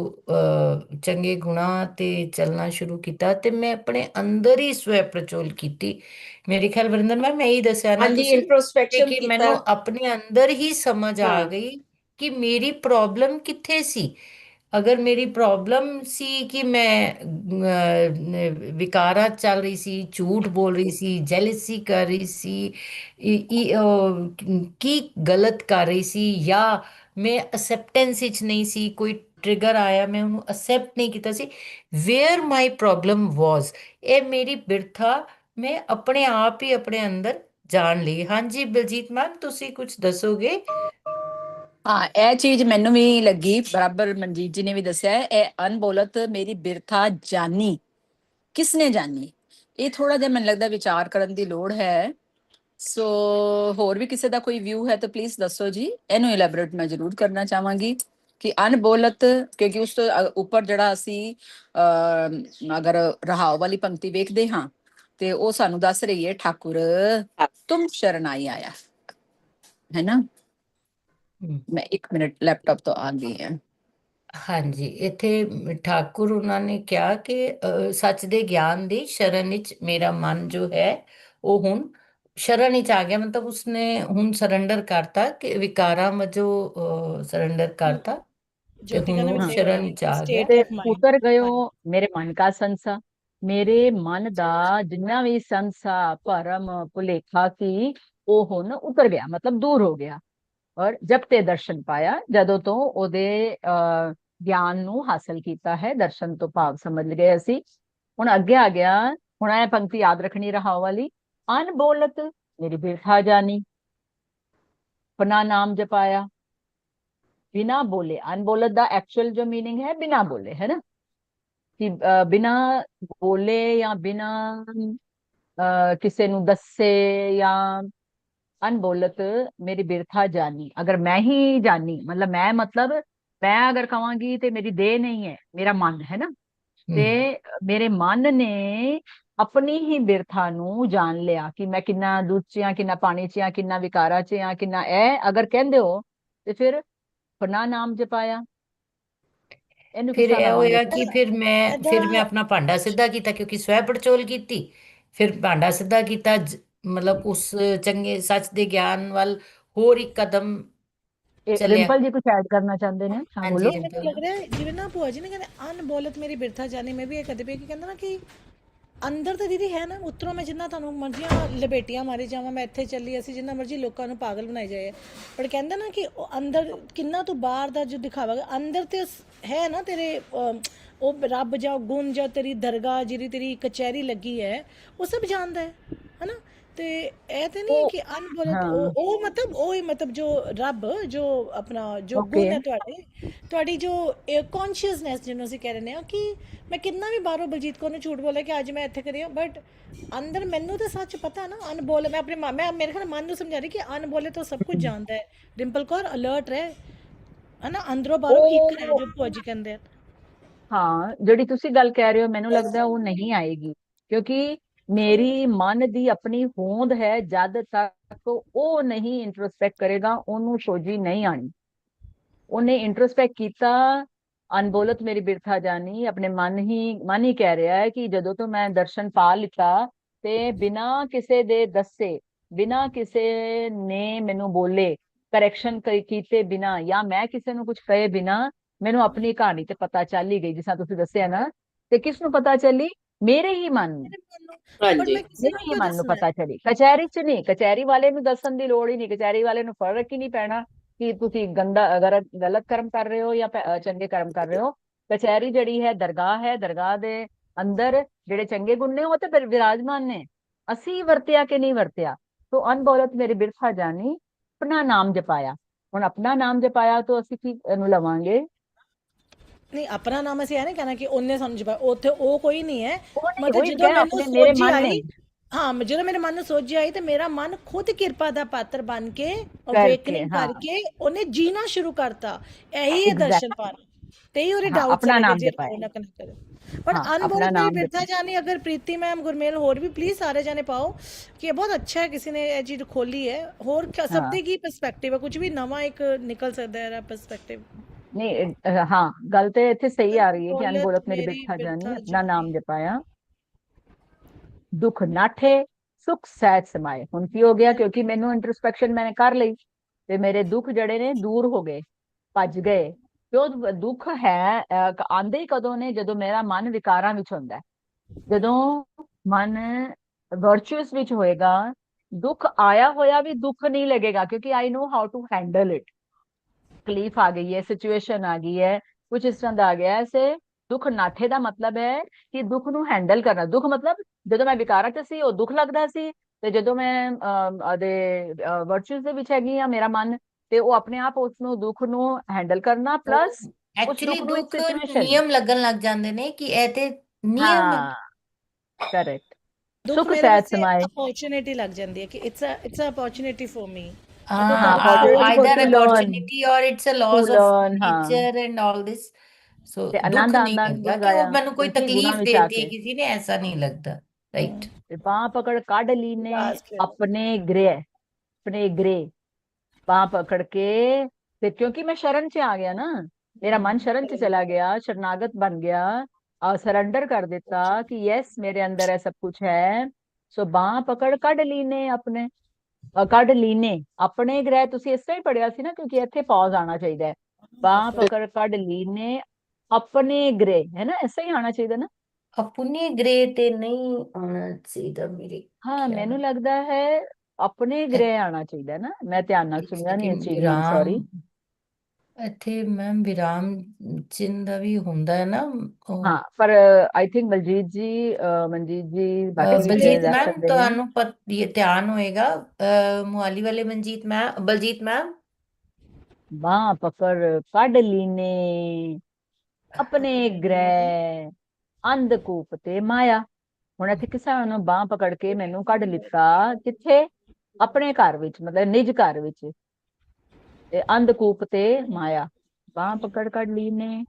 A: ਚੰਗੇ ਗੁਣਾ ਤੇ ਚੱਲਣਾ ਸ਼ੁਰੂ ਕੀਤਾ ਤੇ ਮੈਂ ਆਪਣੇ ਅੰਦਰ ਹੀ ਸਵੈ ਪ੍ਰਚੋਲ ਕੀਤੀ। ਮੇਰੇ ਖਿਆਲ ਵਰਿੰਦਰ ਮੈਮ ਮੈਂ ਹੀ ਦੱਸਿਆ ਨਾ
C: ਹਾਂਜੀ ਇੰਟਰੋਸਪੈਕਸ਼ਨ
A: ਕਿ
C: ਕੀਤਾ।
A: ਮੈਨੂੰ ਆਪਣੇ ਅੰਦਰ ਹੀ ਸਮਝ ਆ। ਗਈ ਕਿ ਮੇਰੀ ਪ੍ਰੋਬਲਮ ਕਿੱਥੇ ਸੀ। ਅਗਰ ਮੇਰੀ ਪ੍ਰੋਬਲਮ ਸੀ ਕਿ ਮੈਂ ਅਹ, ਵਿਕਾਰਾਂ ਚੱਲ ਰਹੀ ਸੀ ਝੂਠ ਬੋਲ ਰਹੀ ਸੀ ਜੈਲਸੀ ਕਰ ਰਹੀ ਸੀ ਇ- ਇ- ਅਹ, ਕੀ ਗਲਤ ਕਰ ਰਹੀ ਸੀ ਜਾਂ ਮੈਂ ਅਸੈਪਟੈਂਸ ਵਿੱਚ ਨਹੀਂ ਸੀ ਕੋਈ ਟ੍ਰਿਗਰ ਆਇਆ ਮੈਂ ਉਹਨੂੰ ਅਸੈਪਟ ਨਹੀਂ ਕੀਤਾ ਸੀ ਵੇਅਰ ਮਾਈ ਪ੍ਰੋਬਲਮ ਵਾਸ ਇਹ ਮੇਰੀ ਬਿਰਥਾ ਮੈਂ ਆਪਣੇ ਆਪ ਹੀ ਆਪਣੇ ਅੰਦਰ ਜਾਣ ਲਈ ਹਾਂਜੀ ਬਲਜੀਤ ਮੈਮ ਤੁਸੀਂ ਕੁਝ ਦੱਸੋਗੇ
E: ਹਾਂ ਇਹ ਚੀਜ਼ ਮੈਨੂੰ ਵੀ ਲੱਗੀ ਬਰਾਬਰ ਮਨਜੀਤ ਜੀ ਨੇ ਵੀ ਦੱਸਿਆ ਇਹ ਅਨਬੋਲਤ ਮੇਰੀ ਬਿਰਥਾ ਜਾਨੀ। ਕਿਸਨੇ ਜਾਨੀ? ਇਹ ਥੋੜਾ ਜਿਹਾ ਮੈਨੂੰ ਲੱਗਦਾ ਵਿਚਾਰ ਕਰਨ ਦੀ ਲੋੜ ਹੈ। ਸੋ ਹੋਰ ਵੀ ਕਿਸੇ ਦਾ ਕੋਈ ਵਿਊ ਹੈ ਤਾਂ ਪਲੀਜ਼ ਦੱਸੋ ਜੀ। ਇਹਨੂੰ ਇਲੈਬੋਰੇਟ ਮੈਂ ਜ਼ਰੂਰ ਕਰਨਾ ਚਾਹਾਂਗੀ ਕਿ ਅਨਬੋਲਤ ਕਿਉਂਕਿ ਉਸ ਤੋਂ ਉੱਪਰ ਜਿਹੜਾ ਅਸੀਂ ਅਗਰ ਰਹਾਉ ਵਾਲੀ ਪੰਕਤੀ ਵੇਖਦੇ ਹਾਂ ਤੇ ਉਹ ਸਾਨੂੰ ਦੱਸ ਰਹੀ ਹੈ ਠਾਕੁਰ ਤੁਮ ਸ਼ਰਨਾਈ ਆਇਆ। ਹੈ ਨਾ। ਮੈਂ 1 ਮਿੰਟ ਲੈਪਟਾਪ ਤੋਂ ਆ ਗਈ ਹਾਂ।
A: ਹਾਂਜੀ ਇੱਥੇ ਠਾਕੁਰ ਉਹਨਾਂ ਨੇ ਕਿਹਾ ਕਿ ਸੱਚ ਦੇ ਗਿਆਨ ਦੀ ਸ਼ਰਨ ਵਿੱਚ ਮੇਰਾ ਮਨ ਜੋ ਹੈ ਉਹ ਹੁਣ ਸ਼ਰਨ ਵਿੱਚ ਆ ਗਿਆ। ਮਤਲਬ ਉਸਨੇ ਹੁਣ ਸਰੈਂਡਰ ਕਰਤਾ ਕਿ ਵਿਕਾਰਾਂ ਵਜੋਂ ਸਰੈਂਡਰ ਕਰਤਾ ਸ਼ਰਨ ਵਿੱਚ ਆ ਗਿਆ।
E: ਉਤਰ ਗਇਓ ਮੇਰੇ ਮਨ ਕਾ ਸੰਸਾ ਮੇਰੇ ਮਨ ਦਾ ਜਿੰਨਾ ਵੀ ਸੰਸਾ ਭਰਮ ਭੁਲੇਖਾ ਸੀ ਉਹ ਹੁਣ ਉਤਰ ਗਿਆ ਮਤਲਬ ਦੂਰ ਹੋ ਗਿਆ। ਔਰ ਜਬ ਤੇ ਦਰਸ਼ਨ ਪਾਇਆ ਜਦੋਂ ਤੋਂ ਉਹਦੇ ਅਹ, ਗਿਆਨ ਨੂੰ ਹਾਸਲ ਕੀਤਾ ਹੈ ਦਰਸ਼ਨ ਤੋਂ ਭਾਵ ਸਮਝ ਗਏ ਅਸੀਂ ਹੁਣ ਅੱਗੇ ਆ ਗਿਆ ਹੁਣ ਇਹ ਪੰਕਤੀ ਯਾਦ ਰੱਖਣੀ ਰਹਾ ਵਾਲੀ ਅਨਬੋਲਤ ਮੇਰੀ ਬਿਰਥਾ ਜਾਨੀ ਪਨਾ ਨਾਮ ਜਪਾਇਆ बिना बोले अनबोलत दा एक्चुअल जो मीनिंग है बिना बोले है ना कि अ, बिना बोले या बिना अ, ਕਿਸੇ ਨੂੰ ਦੱਸੇ ਜਾਂ ਅਨਬੋਲਤ ਮੇਰੀ ਬਿਰਥਾ ਜਾਨੀ ਅਗਰ ਮੈਂ ਹੀ ਜਾਨੀ ਮਤਲਬ ਮੈਂ ਮਤਲਬ ਮੈਂ ਅਗਰ ਕਵਾਂਗੀ ਤੇ ਮੇਰੀ ਦੇਹ ਨਹੀਂ ਹੈ ਮੇਰਾ ਮਨ ਹੈ ਨਾ। ਤੇ ਮੇਰੇ ਮਨ ਨੇ ਆਪਣੀ ਹੀ ਬਿਰਥਾ ਨੂੰ ਜਾਣ ਲਿਆ ਕਿ ਮੈਂ ਕਿੰਨਾ ਦੁੱਧ ਚ ਆ ਕਿੰਨਾ ਪਾਣੀ ਚ ਆ ਕਿੰਨਾ ਵਿਕਾਰਾਂ ਚ ਆ ਕਿੰਨਾ ਇਹ ਅਗਰ ਕਹਿੰਦੇ ਹੋ ਤੇ ਫਿਰ ਫਨਾ ਨਾਮ ਜਪਾਇਆ। ਇਹਨੂੰ
A: ਫਿਰ ਇਹ ਹੋਇਆ ਕਿ ਫਿਰ ਮੈਂ ਫਿਰ ਮੈਂ ਆਪਣਾ ਭਾਂਡਾ ਸਿੱਧਾ ਕੀਤਾ ਕਿਉਂਕਿ ਸਵੈ ਪੜਚੋਲ ਕੀਤੀ। ਫਿਰ ਭਾਂਡਾ ਸਿੱਧਾ ਕੀਤਾ ਮਤਲਬ ਉਸ ਚੰਗੇ ਸੱਚ ਦੇ ਗਿਆਨ ਵੱਲ ਹੋਰ ਇੱਕ ਕਦਮ
E: ਇਹ
A: ਚੱਲਿਆ।
E: ਰਿੰਪਲ ਜੀ ਕੁਝ ਐਡ ਕਰਨਾ ਚਾਹੁੰਦੇ ਨੇ ਹਾਂ
A: ਹਾਂਜੀ,
E: ਬੋਲੋ।
F: ਮੈਨੂੰ ਲੱਗ ਰਿਹਾ ਹੈ, ਜਿਵੇਂ ਨਾ ਭੂਆ ਜੀ ਨੇ ਕਹਿੰਦੇ ਅਨਬੋਲਤ ਮੇਰੀ ਬਿਰਥਾ ਜਾਨੀ ਮੈਂ ਵੀ ਇਹ ਕਦੇ ਪਈ ਕਿ ਕਹਿੰਦਾ ਨਾ ਕਿ ਅੰਦਰ ਤਾਂ ਦੀਦੀ ਹੈ ਨਾ ਉਤਰੋਂ ਮੈਂ ਜਿੰਨਾ ਤੁਹਾਨੂੰ ਮਰਜ਼ੀਆਂ ਲਪੇਟੀਆਂ ਮਾਰੀ ਜਾਵਾਂ ਮੈਂ ਇੱਥੇ ਚੱਲੀ ਅਸੀਂ ਜਿੰਨਾ ਮਰਜ਼ੀ ਲੋਕਾਂ ਨੂੰ ਪਾਗਲ ਬਣਾਈ ਜਾਏ ਪਰ ਕਹਿੰਦਾ ਨਾ ਕਿ ਉਹ ਅੰਦਰ ਕਿੰਨਾ ਤੂੰ ਬਾਹਰ ਦਾ ਜੋ ਦਿਖਾਵਾਂਗਾ ਅੰਦਰ ਤੇ ਹੈ ਨਾ ਤੇਰੇ ਅਮ, ਉਹ ਰੱਬ ਜਾਂ ਗੁਣ ਜਾਂ ਤੇਰੀ ਦਰਗਾਹ ਜਿਹੜੀ ਤੇਰੀ ਕਚਹਿਰੀ ਲੱਗੀ ਹੈ ਉਹ ਸਭ ਜਾਣਦਾ ਹੈ ਹਨਾ ਤੇ ਇਹ ਤੇ ਨਹੀਂ
E: ਉਹ-
F: ਕਿ ਅਨਬੋਲਤ
E: ਹਾਂ।
F: ਉਹ ਉਹ ਮਤਲਬ ਉਹ ਹੀ ਮਤਲਬ ਜੋ ਰੱਬ ਜੋ ਆਪਣਾ ਜੋ ਗੁਣ. ਹੈ ਤੁਹਾਡੇ ਤੁਹਾਡੀ ਜੋ ਕੌਨਸ਼ੀਅਸਨੈਸ ਜਿਹਨੂੰ ਅਸੀਂ ਕਹਿ ਰਹੇ ਹਾਂ ਕਿ ਮੈਂ ਕਿੰਨਾ ਵੀ ਬਾਹਰੋਂ ਬਲਜੀਤ ਕੌਰ ਨੂੰ ਝੂਠ ਬੋਲਿਆ ਕਿ ਅੱਜ ਮੈਂ ਇੱਥੇ ਕਰੀ ਹਾਂ ਬਟ ਅੰਦਰ ਮੈਨੂੰ ਤਾਂ ਸੱਚ ਪਤਾ ਨਾ ਅਨਬੋਲ ਮੈਂ ਆਪਣੇ ਮਨ- ਮੈਂ ਮੇਰੇ ਖਿਆਲ ਮਨ ਨੂੰ ਸਮਝਾ ਰਹੀ ਕਿ ਅਨਬੋਲੇ ਤੋਂ ਸਭ ਕੁਝ ਜਾਣਦਾ ਹੈ ਡਿੰਪਲ ਕੌਰ ਅਲਰਟ ਰਹੇ ਹਨਾ ਅੰਦਰੋਂ ਬਾਹਰੋਂ ਇੱਕ ਹੈ ਜੋ ਭੂਆ ਜੀ ਕਹਿੰਦੇ ਆ
E: ਹਾਂ ਜਿਹੜੀ ਤੁਸੀਂ ਗੱਲ ਕਹਿ ਰਹੇ ਹੋ ਮੈਨੂੰ ਲੱਗਦਾ ਉਹ ਨਹੀਂ ਆਏਗੀ ਕਿਉਂਕਿ ਮੇਰੀ ਮਨ ਦੀ ਆਪਣੀ ਹੋਂਦ ਹੈ, ਜਦ ਤੱਕ ਉਹ ਨਹੀਂ ਇੰਟਰਸਪੈਕਟ ਕਰੇਗਾ, ਉਹਨੂੰ ਸੋਝੀ ਨਹੀਂ ਆਣੀ ਉਹਨੇ ਇੰਟਰੋਸਪੈਕਟ ਕੀਤਾ ਅਨਬੋਲਤ ਮੇਰੀ ਬਿਰਥਾ ਜਾਨੀ, ਆਪਣੇ ਮਨ ਹੀ ਮਨ ਹੀ ਕਹਿ ਰਿਹਾ ਹੈ ਕਿ ਜਦੋਂ ਤੋਂ ਮੈਂ ਦਰਸ਼ਨ ਪਾ ਲਿੱਤਾ ਤੇ ਬਿਨਾ ਕਿਸੇ ਦੇ ਦੱਸੇ, ਬਿਨਾ ਕਿਸੇ ਨੇ ਮੈਨੂੰ ਬੋਲੇ ਕਰੈਕਸ਼ਨ ਕੀਤੇ ਬਿਨਾ ਜਾਂ ਮੈਂ ਕਿਸੇ ਨੂੰ ਕੁਝ ਕਹੇ ਬਿਨਾ, ਮੈਨੂੰ ਆਪਣੀ ਕਹਾਣੀ ਤੇ ਪਤਾ ਚੱਲ ਹੀ ਗਈ, ਜਿਸ ਤੁਸੀਂ ਦੱਸਿਆ ਨਾ। ਤੇ ਕਿਸ ਨੂੰ ਪਤਾ ਚੱਲੀ? ਮੇਰੇ ਹੀ ਮਨ ਨੂੰ
C: ਹਾਂਜੀ
E: ਮੇਰੇ
F: ਨੂੰ
E: ਹੀ ਮਨ ਨੂੰ ਪਤਾ ਚੱਲੀ ਕਚਹਿਰੀ 'ਚ ਨਹੀਂ ਕਚਹਿਰੀ ਵਾਲੇ ਨੂੰ ਦੱਸਣ ਦੀ ਲੋੜ ਹੀ ਨਹੀਂ ਕਚਹਿਰੀ ਵਾਲੇ ਨੂੰ ਫ਼ਰਕ ਹੀ ਨਹੀਂ ਪੈਣਾ ਕਿ ਤੁਸੀਂ ਗੰਦਾ ਅਗਰ ਗਲਤ ਕਰਮ ਕਰ ਰਹੇ ਹੋ ਜਾਂ ਚੰਗੇ ਕਰਮ ਕਰ ਰਹੇ ਹੋ ਕਚਹਿਰੀ ਜਿਹੜੀ ਹੈ ਦਰਗਾਹ ਹੈ ਦਰਗਾਹ ਦੇ ਅੰਦਰ ਜਿਹੜੇ ਚੰਗੇ ਗੁਣ ਨੇ ਉਹ ਤੇ ਫਿਰ ਵਿਰਾਜਮਾਨ ਨੇ ਅਸੀਂ ਵਰਤਿਆ ਕਿ ਨਹੀਂ ਵਰਤਿਆ ਤੋ ਅਨਬੋਲਤ ਮੇਰੀ ਬਿਰਥਾ ਜਾਨੀ ਆਪਣਾ ਨਾਮ ਜਪਾਇਆ ਹੁਣ ਆਪਣਾ ਨਾਮ ਜਪਾਇਆ ਤਾਂ ਅਸੀਂ ਕੀ ਇਹਨੂੰ ਲਵਾਂਗੇ
F: ਨਹੀਂ ਆਪਣਾ ਨਾਮ ਅਸੀਂ ਇਹ ਨਹੀਂ ਕਹਿਣਾ ਕਿ ਉਹਨੇ ਸਾਨੂੰ ਜਪਾ ਉੱਥੇ ਉਹ ਕੋਈ ਨਹੀਂ ਹੈ। ਮਤਲਬ ਜਦੋਂ ਮੈਨੂੰ
E: ਮੇਰੇ ਮਨ ਨੇ।
F: ਹਾਂ ਜਦੋਂ ਮੇਰੇ ਮਨ ਨੂੰ ਸੋਝੀ ਆਈ ਤੇ ਮੇਰਾ ਮਨ ਖੁਦ ਕਿਰਪਾ ਦਾ ਪਾਤਰ ਬਣ ਕੇ ਅਵੇਕਨਿੰਗ। ਕਰਕੇ ਉਹਨੇ ਜੀਣਾ ਸ਼ੁਰੂ ਕਰਤਾ। ਇਹੀ ਹੈ. ਦਰਸ਼ਨ ਪਾਣਾ ਤੇ ਹੀ ਉਹਦੇ ਡਾਊਟ
E: ਆਪਣਾ ਨਾਮ
F: ਕਨੈਕਟ ਕਰੇ। ਪਰ ਅਨਬੋਲ ਮੇਰੀ ਬਿਰਥਾ ਜਾਨੀ ਅਗਰ ਪ੍ਰੀਤੀ ਮੈਮ ਗੁਰਮੇਲ ਹੋਰ ਵੀ ਪਲੀਜ਼ ਸਾਰੇ ਜਾਣੇ ਪਾਓ ਕਿ ਇਹ ਬਹੁਤ ਅੱਛਾ ਹੈ ਕਿਸੇ ਨੇ ਇਹ ਚੀਜ਼ ਖੋਲੀ ਹੈ। ਹੋਰ ਸਭ। ਦੀ ਕੀ ਪਰਸਪੈਕਟਿਵ ਹੈ? ਕੁਝ ਵੀ ਨਵਾਂ ਇੱਕ ਨਿਕਲ ਸਕਦਾ ਹੈ ਪਰਸਪੈਕਟਿਵ
E: ਨਹੀਂ ਅਹ, ਹਾਂ ਗੱਲ ਤੇ ਇੱਥੇ ਸਹੀ ਆ ਰਹੀ ਹੈ ਕਿ
F: ਅਨਬੋਲਤ
E: ਅਨਬੋਲਤ ਮੇਰੀ
F: ਮੇਰੀ
E: ਬਿਰਥਾ ਜਾਨੀ
F: ਬਿਰਥਾ
E: ਆਪਣਾ ਨਾਮ ਜਪਾਇਆ। ਦੁੱਖ ਨਾਠੇ ਸੁਖ ਸਹਿਜ ਸਮਾਏ। ਹੁਣ ਕੀ ਹੋ ਗਿਆ? ਕਿਉਂਕਿ ਮੈਨੂੰ ਇੰਟਰਸਪੈਕਸ਼ਨ ਮੈंने ਕਰ ਲਈ ਤੇ ਮੇਰੇ ਦੁੱਖ ਜਿਹੜੇ ਨੇ ਦੂਰ ਹੋ ਗਏ ਭੱਜ ਗਏ। ਦੁ- ਦੁੱਖ ਹੈ ਅਹ, ਆਉਂਦੇ ਹੀ ਕਦੋਂ ਨੇ? ਜਦੋਂ ਮੇਰਾ ਮਨ ਵਿਕਾਰਾਂ ਵਿੱਚ ਹੁੰਦਾ ਹੈ। ਜਦੋਂ ਮਨ ਵਰਚੁਅਸ ਵਿੱਚ ਹੋਏਗਾ ਦੁੱਖ ਆਇਆ ਹੋਇਆ ਵੀ ਦੁੱਖ ਨਹੀਂ ਲੱਗੇਗਾ ਕਿਉਂਕਿ I know how to handle it ਤਕਲੀਫ ਆ ਗਈ ਹੈ ਸਿਚੁਏਸ਼ਨ ਆ ਗਈ ਹੈ ਕੁਝ ਇਸ ਤਰ੍ਹਾਂ ਦਾ ਆ ਗਿਆ ਸੇ ਦੁੱਖ ਨਾਠੇ ਦਾ ਮਤਲਬ ਹੈ ਕਿ ਦੁੱਖ ਨੂੰ ਹੈਂਡਲ ਕਰਨਾ। ਦੁੱਖ ਮਤਲਬ ਜਦੋਂ ਮੈਂ ਵਿਕਾਰਾਂ 'ਚ ਸੀ ਉਹ ਦੁੱਖ ਲੱਗਦਾ ਸੀ ਤੇ ਜਦੋਂ ਮੈਂ ਦੇ ਵਰਚੁਅਸ ਦੇ ਵਿੱਚ ਹੈਗੀ ਆ ਮੇਰਾ ਮਨ ਤੇ ਉਹ ਆਪਣੇ ਆਪ ਉਸ ਨੂੰ ਦੁੱਖ ਨੂੰ ਹੈਂਡਲ ਕਰਨਾ ਪਲੱਸ
A: ਐਕਚੁਅਲੀ
E: ਦੁੱਖ
A: ਨਿਯਮ ਲੱਗਣ ਲੱਗ ਜਾਂਦੇ ਨੇ ਕਿ ਇਹ ਤੇ ਨਿਯਮ
E: ਕਰੈਕਟ ਸੁੱਖ
F: ਵਾਸਤੇ
E: ਸਮਾਏ।
F: opportunity ਲੱਗ ਜਾਂਦੀ ਹੈ ਕਿ it's a it's a opportunity for me
A: हाँ,
E: क्योंकि मैं शरण से आ गया ना मेरा मन शरण से चला गया शरणागत बन गया और सरेंडर कर देता अच्छा। कि यस मेरे अंदर है सब कुछ है। सो बाँ पकड़ काढ़ लीने अपने ਕੱਢ ਲਈ ਨੇ ਆਪਣੇ ਗ੍ਰਹਿ ਤੁਸੀਂ ਇਸ ਤਰ੍ਹਾਂ ਹੀ ਪੜਿਆ ਸੀ ਨਾ ਕਿਉਂਕਿ ਇੱਥੇ ਪੌਜ਼ ਆਣਾ ਚਾਹੀਦਾ ਹੈ। ਬਾਹ ਪਕੜ ਕੱਢ ਲਈ ਨੇ ਆਪਣੇ ਗ੍ਰਹਿ ਹੈ ਨਾ? ਐਸਾ ਹੀ ਆਣਾ ਚਾਹੀਦਾ ਨਾ।
A: ਆਪਣੇ ਗ੍ਰੇ ਤੇ ਨਹੀਂ ਆਉਣਾ ਚਾਹੀਦਾ ਮੇਰੇ
E: ਹਾਂ
A: ਖਿਆਲ
E: ਮੈਨੂੰ। ਲੱਗਦਾ ਹੈ ਆਪਣੇ ਗ੍ਰਹਿ ਆਣਾ ਚਾਹੀਦਾ ਨਾ। ਮੈਂ ਧਿਆਨ ਨਾਲ ਸੁਣਿਆ ਨਹੀਂ ਇਸ ਚੀਜ਼ ਨੂੰ ਸੌਰੀ
A: ਇੱਥੇ ਮੈਮ ਵਿਰਾਮ ਚਿੰਨ੍ਹ ਦਾ ਵੀ ਹੁੰਦਾ ਹੈ ਨਾ ਉਹ
E: ਹਾਂ ਪਰ ਆਈ ਥਿੰਕ ਬਲਜੀਤ ਜੀ ਮਨਜੀਤ ਜੀ ਬਾਕੀ ਵੀ
A: ਬਲਜੀਤ
E: ਦੱਸ
A: ਮੈਮ
E: ਸਕਦੇ ਨੇ।
A: ਤੁਹਾਨੂੰ ਪਤ ਇਹ ਧਿਆਨ ਹੋਏਗਾ ਮੁਹਾਲੀ ਵਾਲੇ ਮਨਜੀਤ ਮੈਮ ਬਲਜੀਤ ਮੈਮ
E: ਬਾਹ ਪਕੜ ਕੱਢ ਲੀਨੇ ਆਪਣੇ ਗ੍ਰਹਿ ਅੰਧਕੂਪ ਤੇ ਮਾਇਆ। ਹੁਣ ਇੱਥੇ ਕਿਸੇ ਨੂੰ ਬਾਹ ਪਕੜ ਕੇ ਮੈਨੂੰ ਕੱਢ ਲਿੱਤਾ ਕਿੱਥੇ? ਆਪਣੇ ਘਰ ਵਿੱਚ ਮਤਲਬ ਨਿਜ ਘਰ ਵਿੱਚ। ਅੰਧਕੂਪ ਤੇ ਮਾਇਆ। ਬਾਹ ਪਕੜ ਕੱਢ ਲੀਨੇ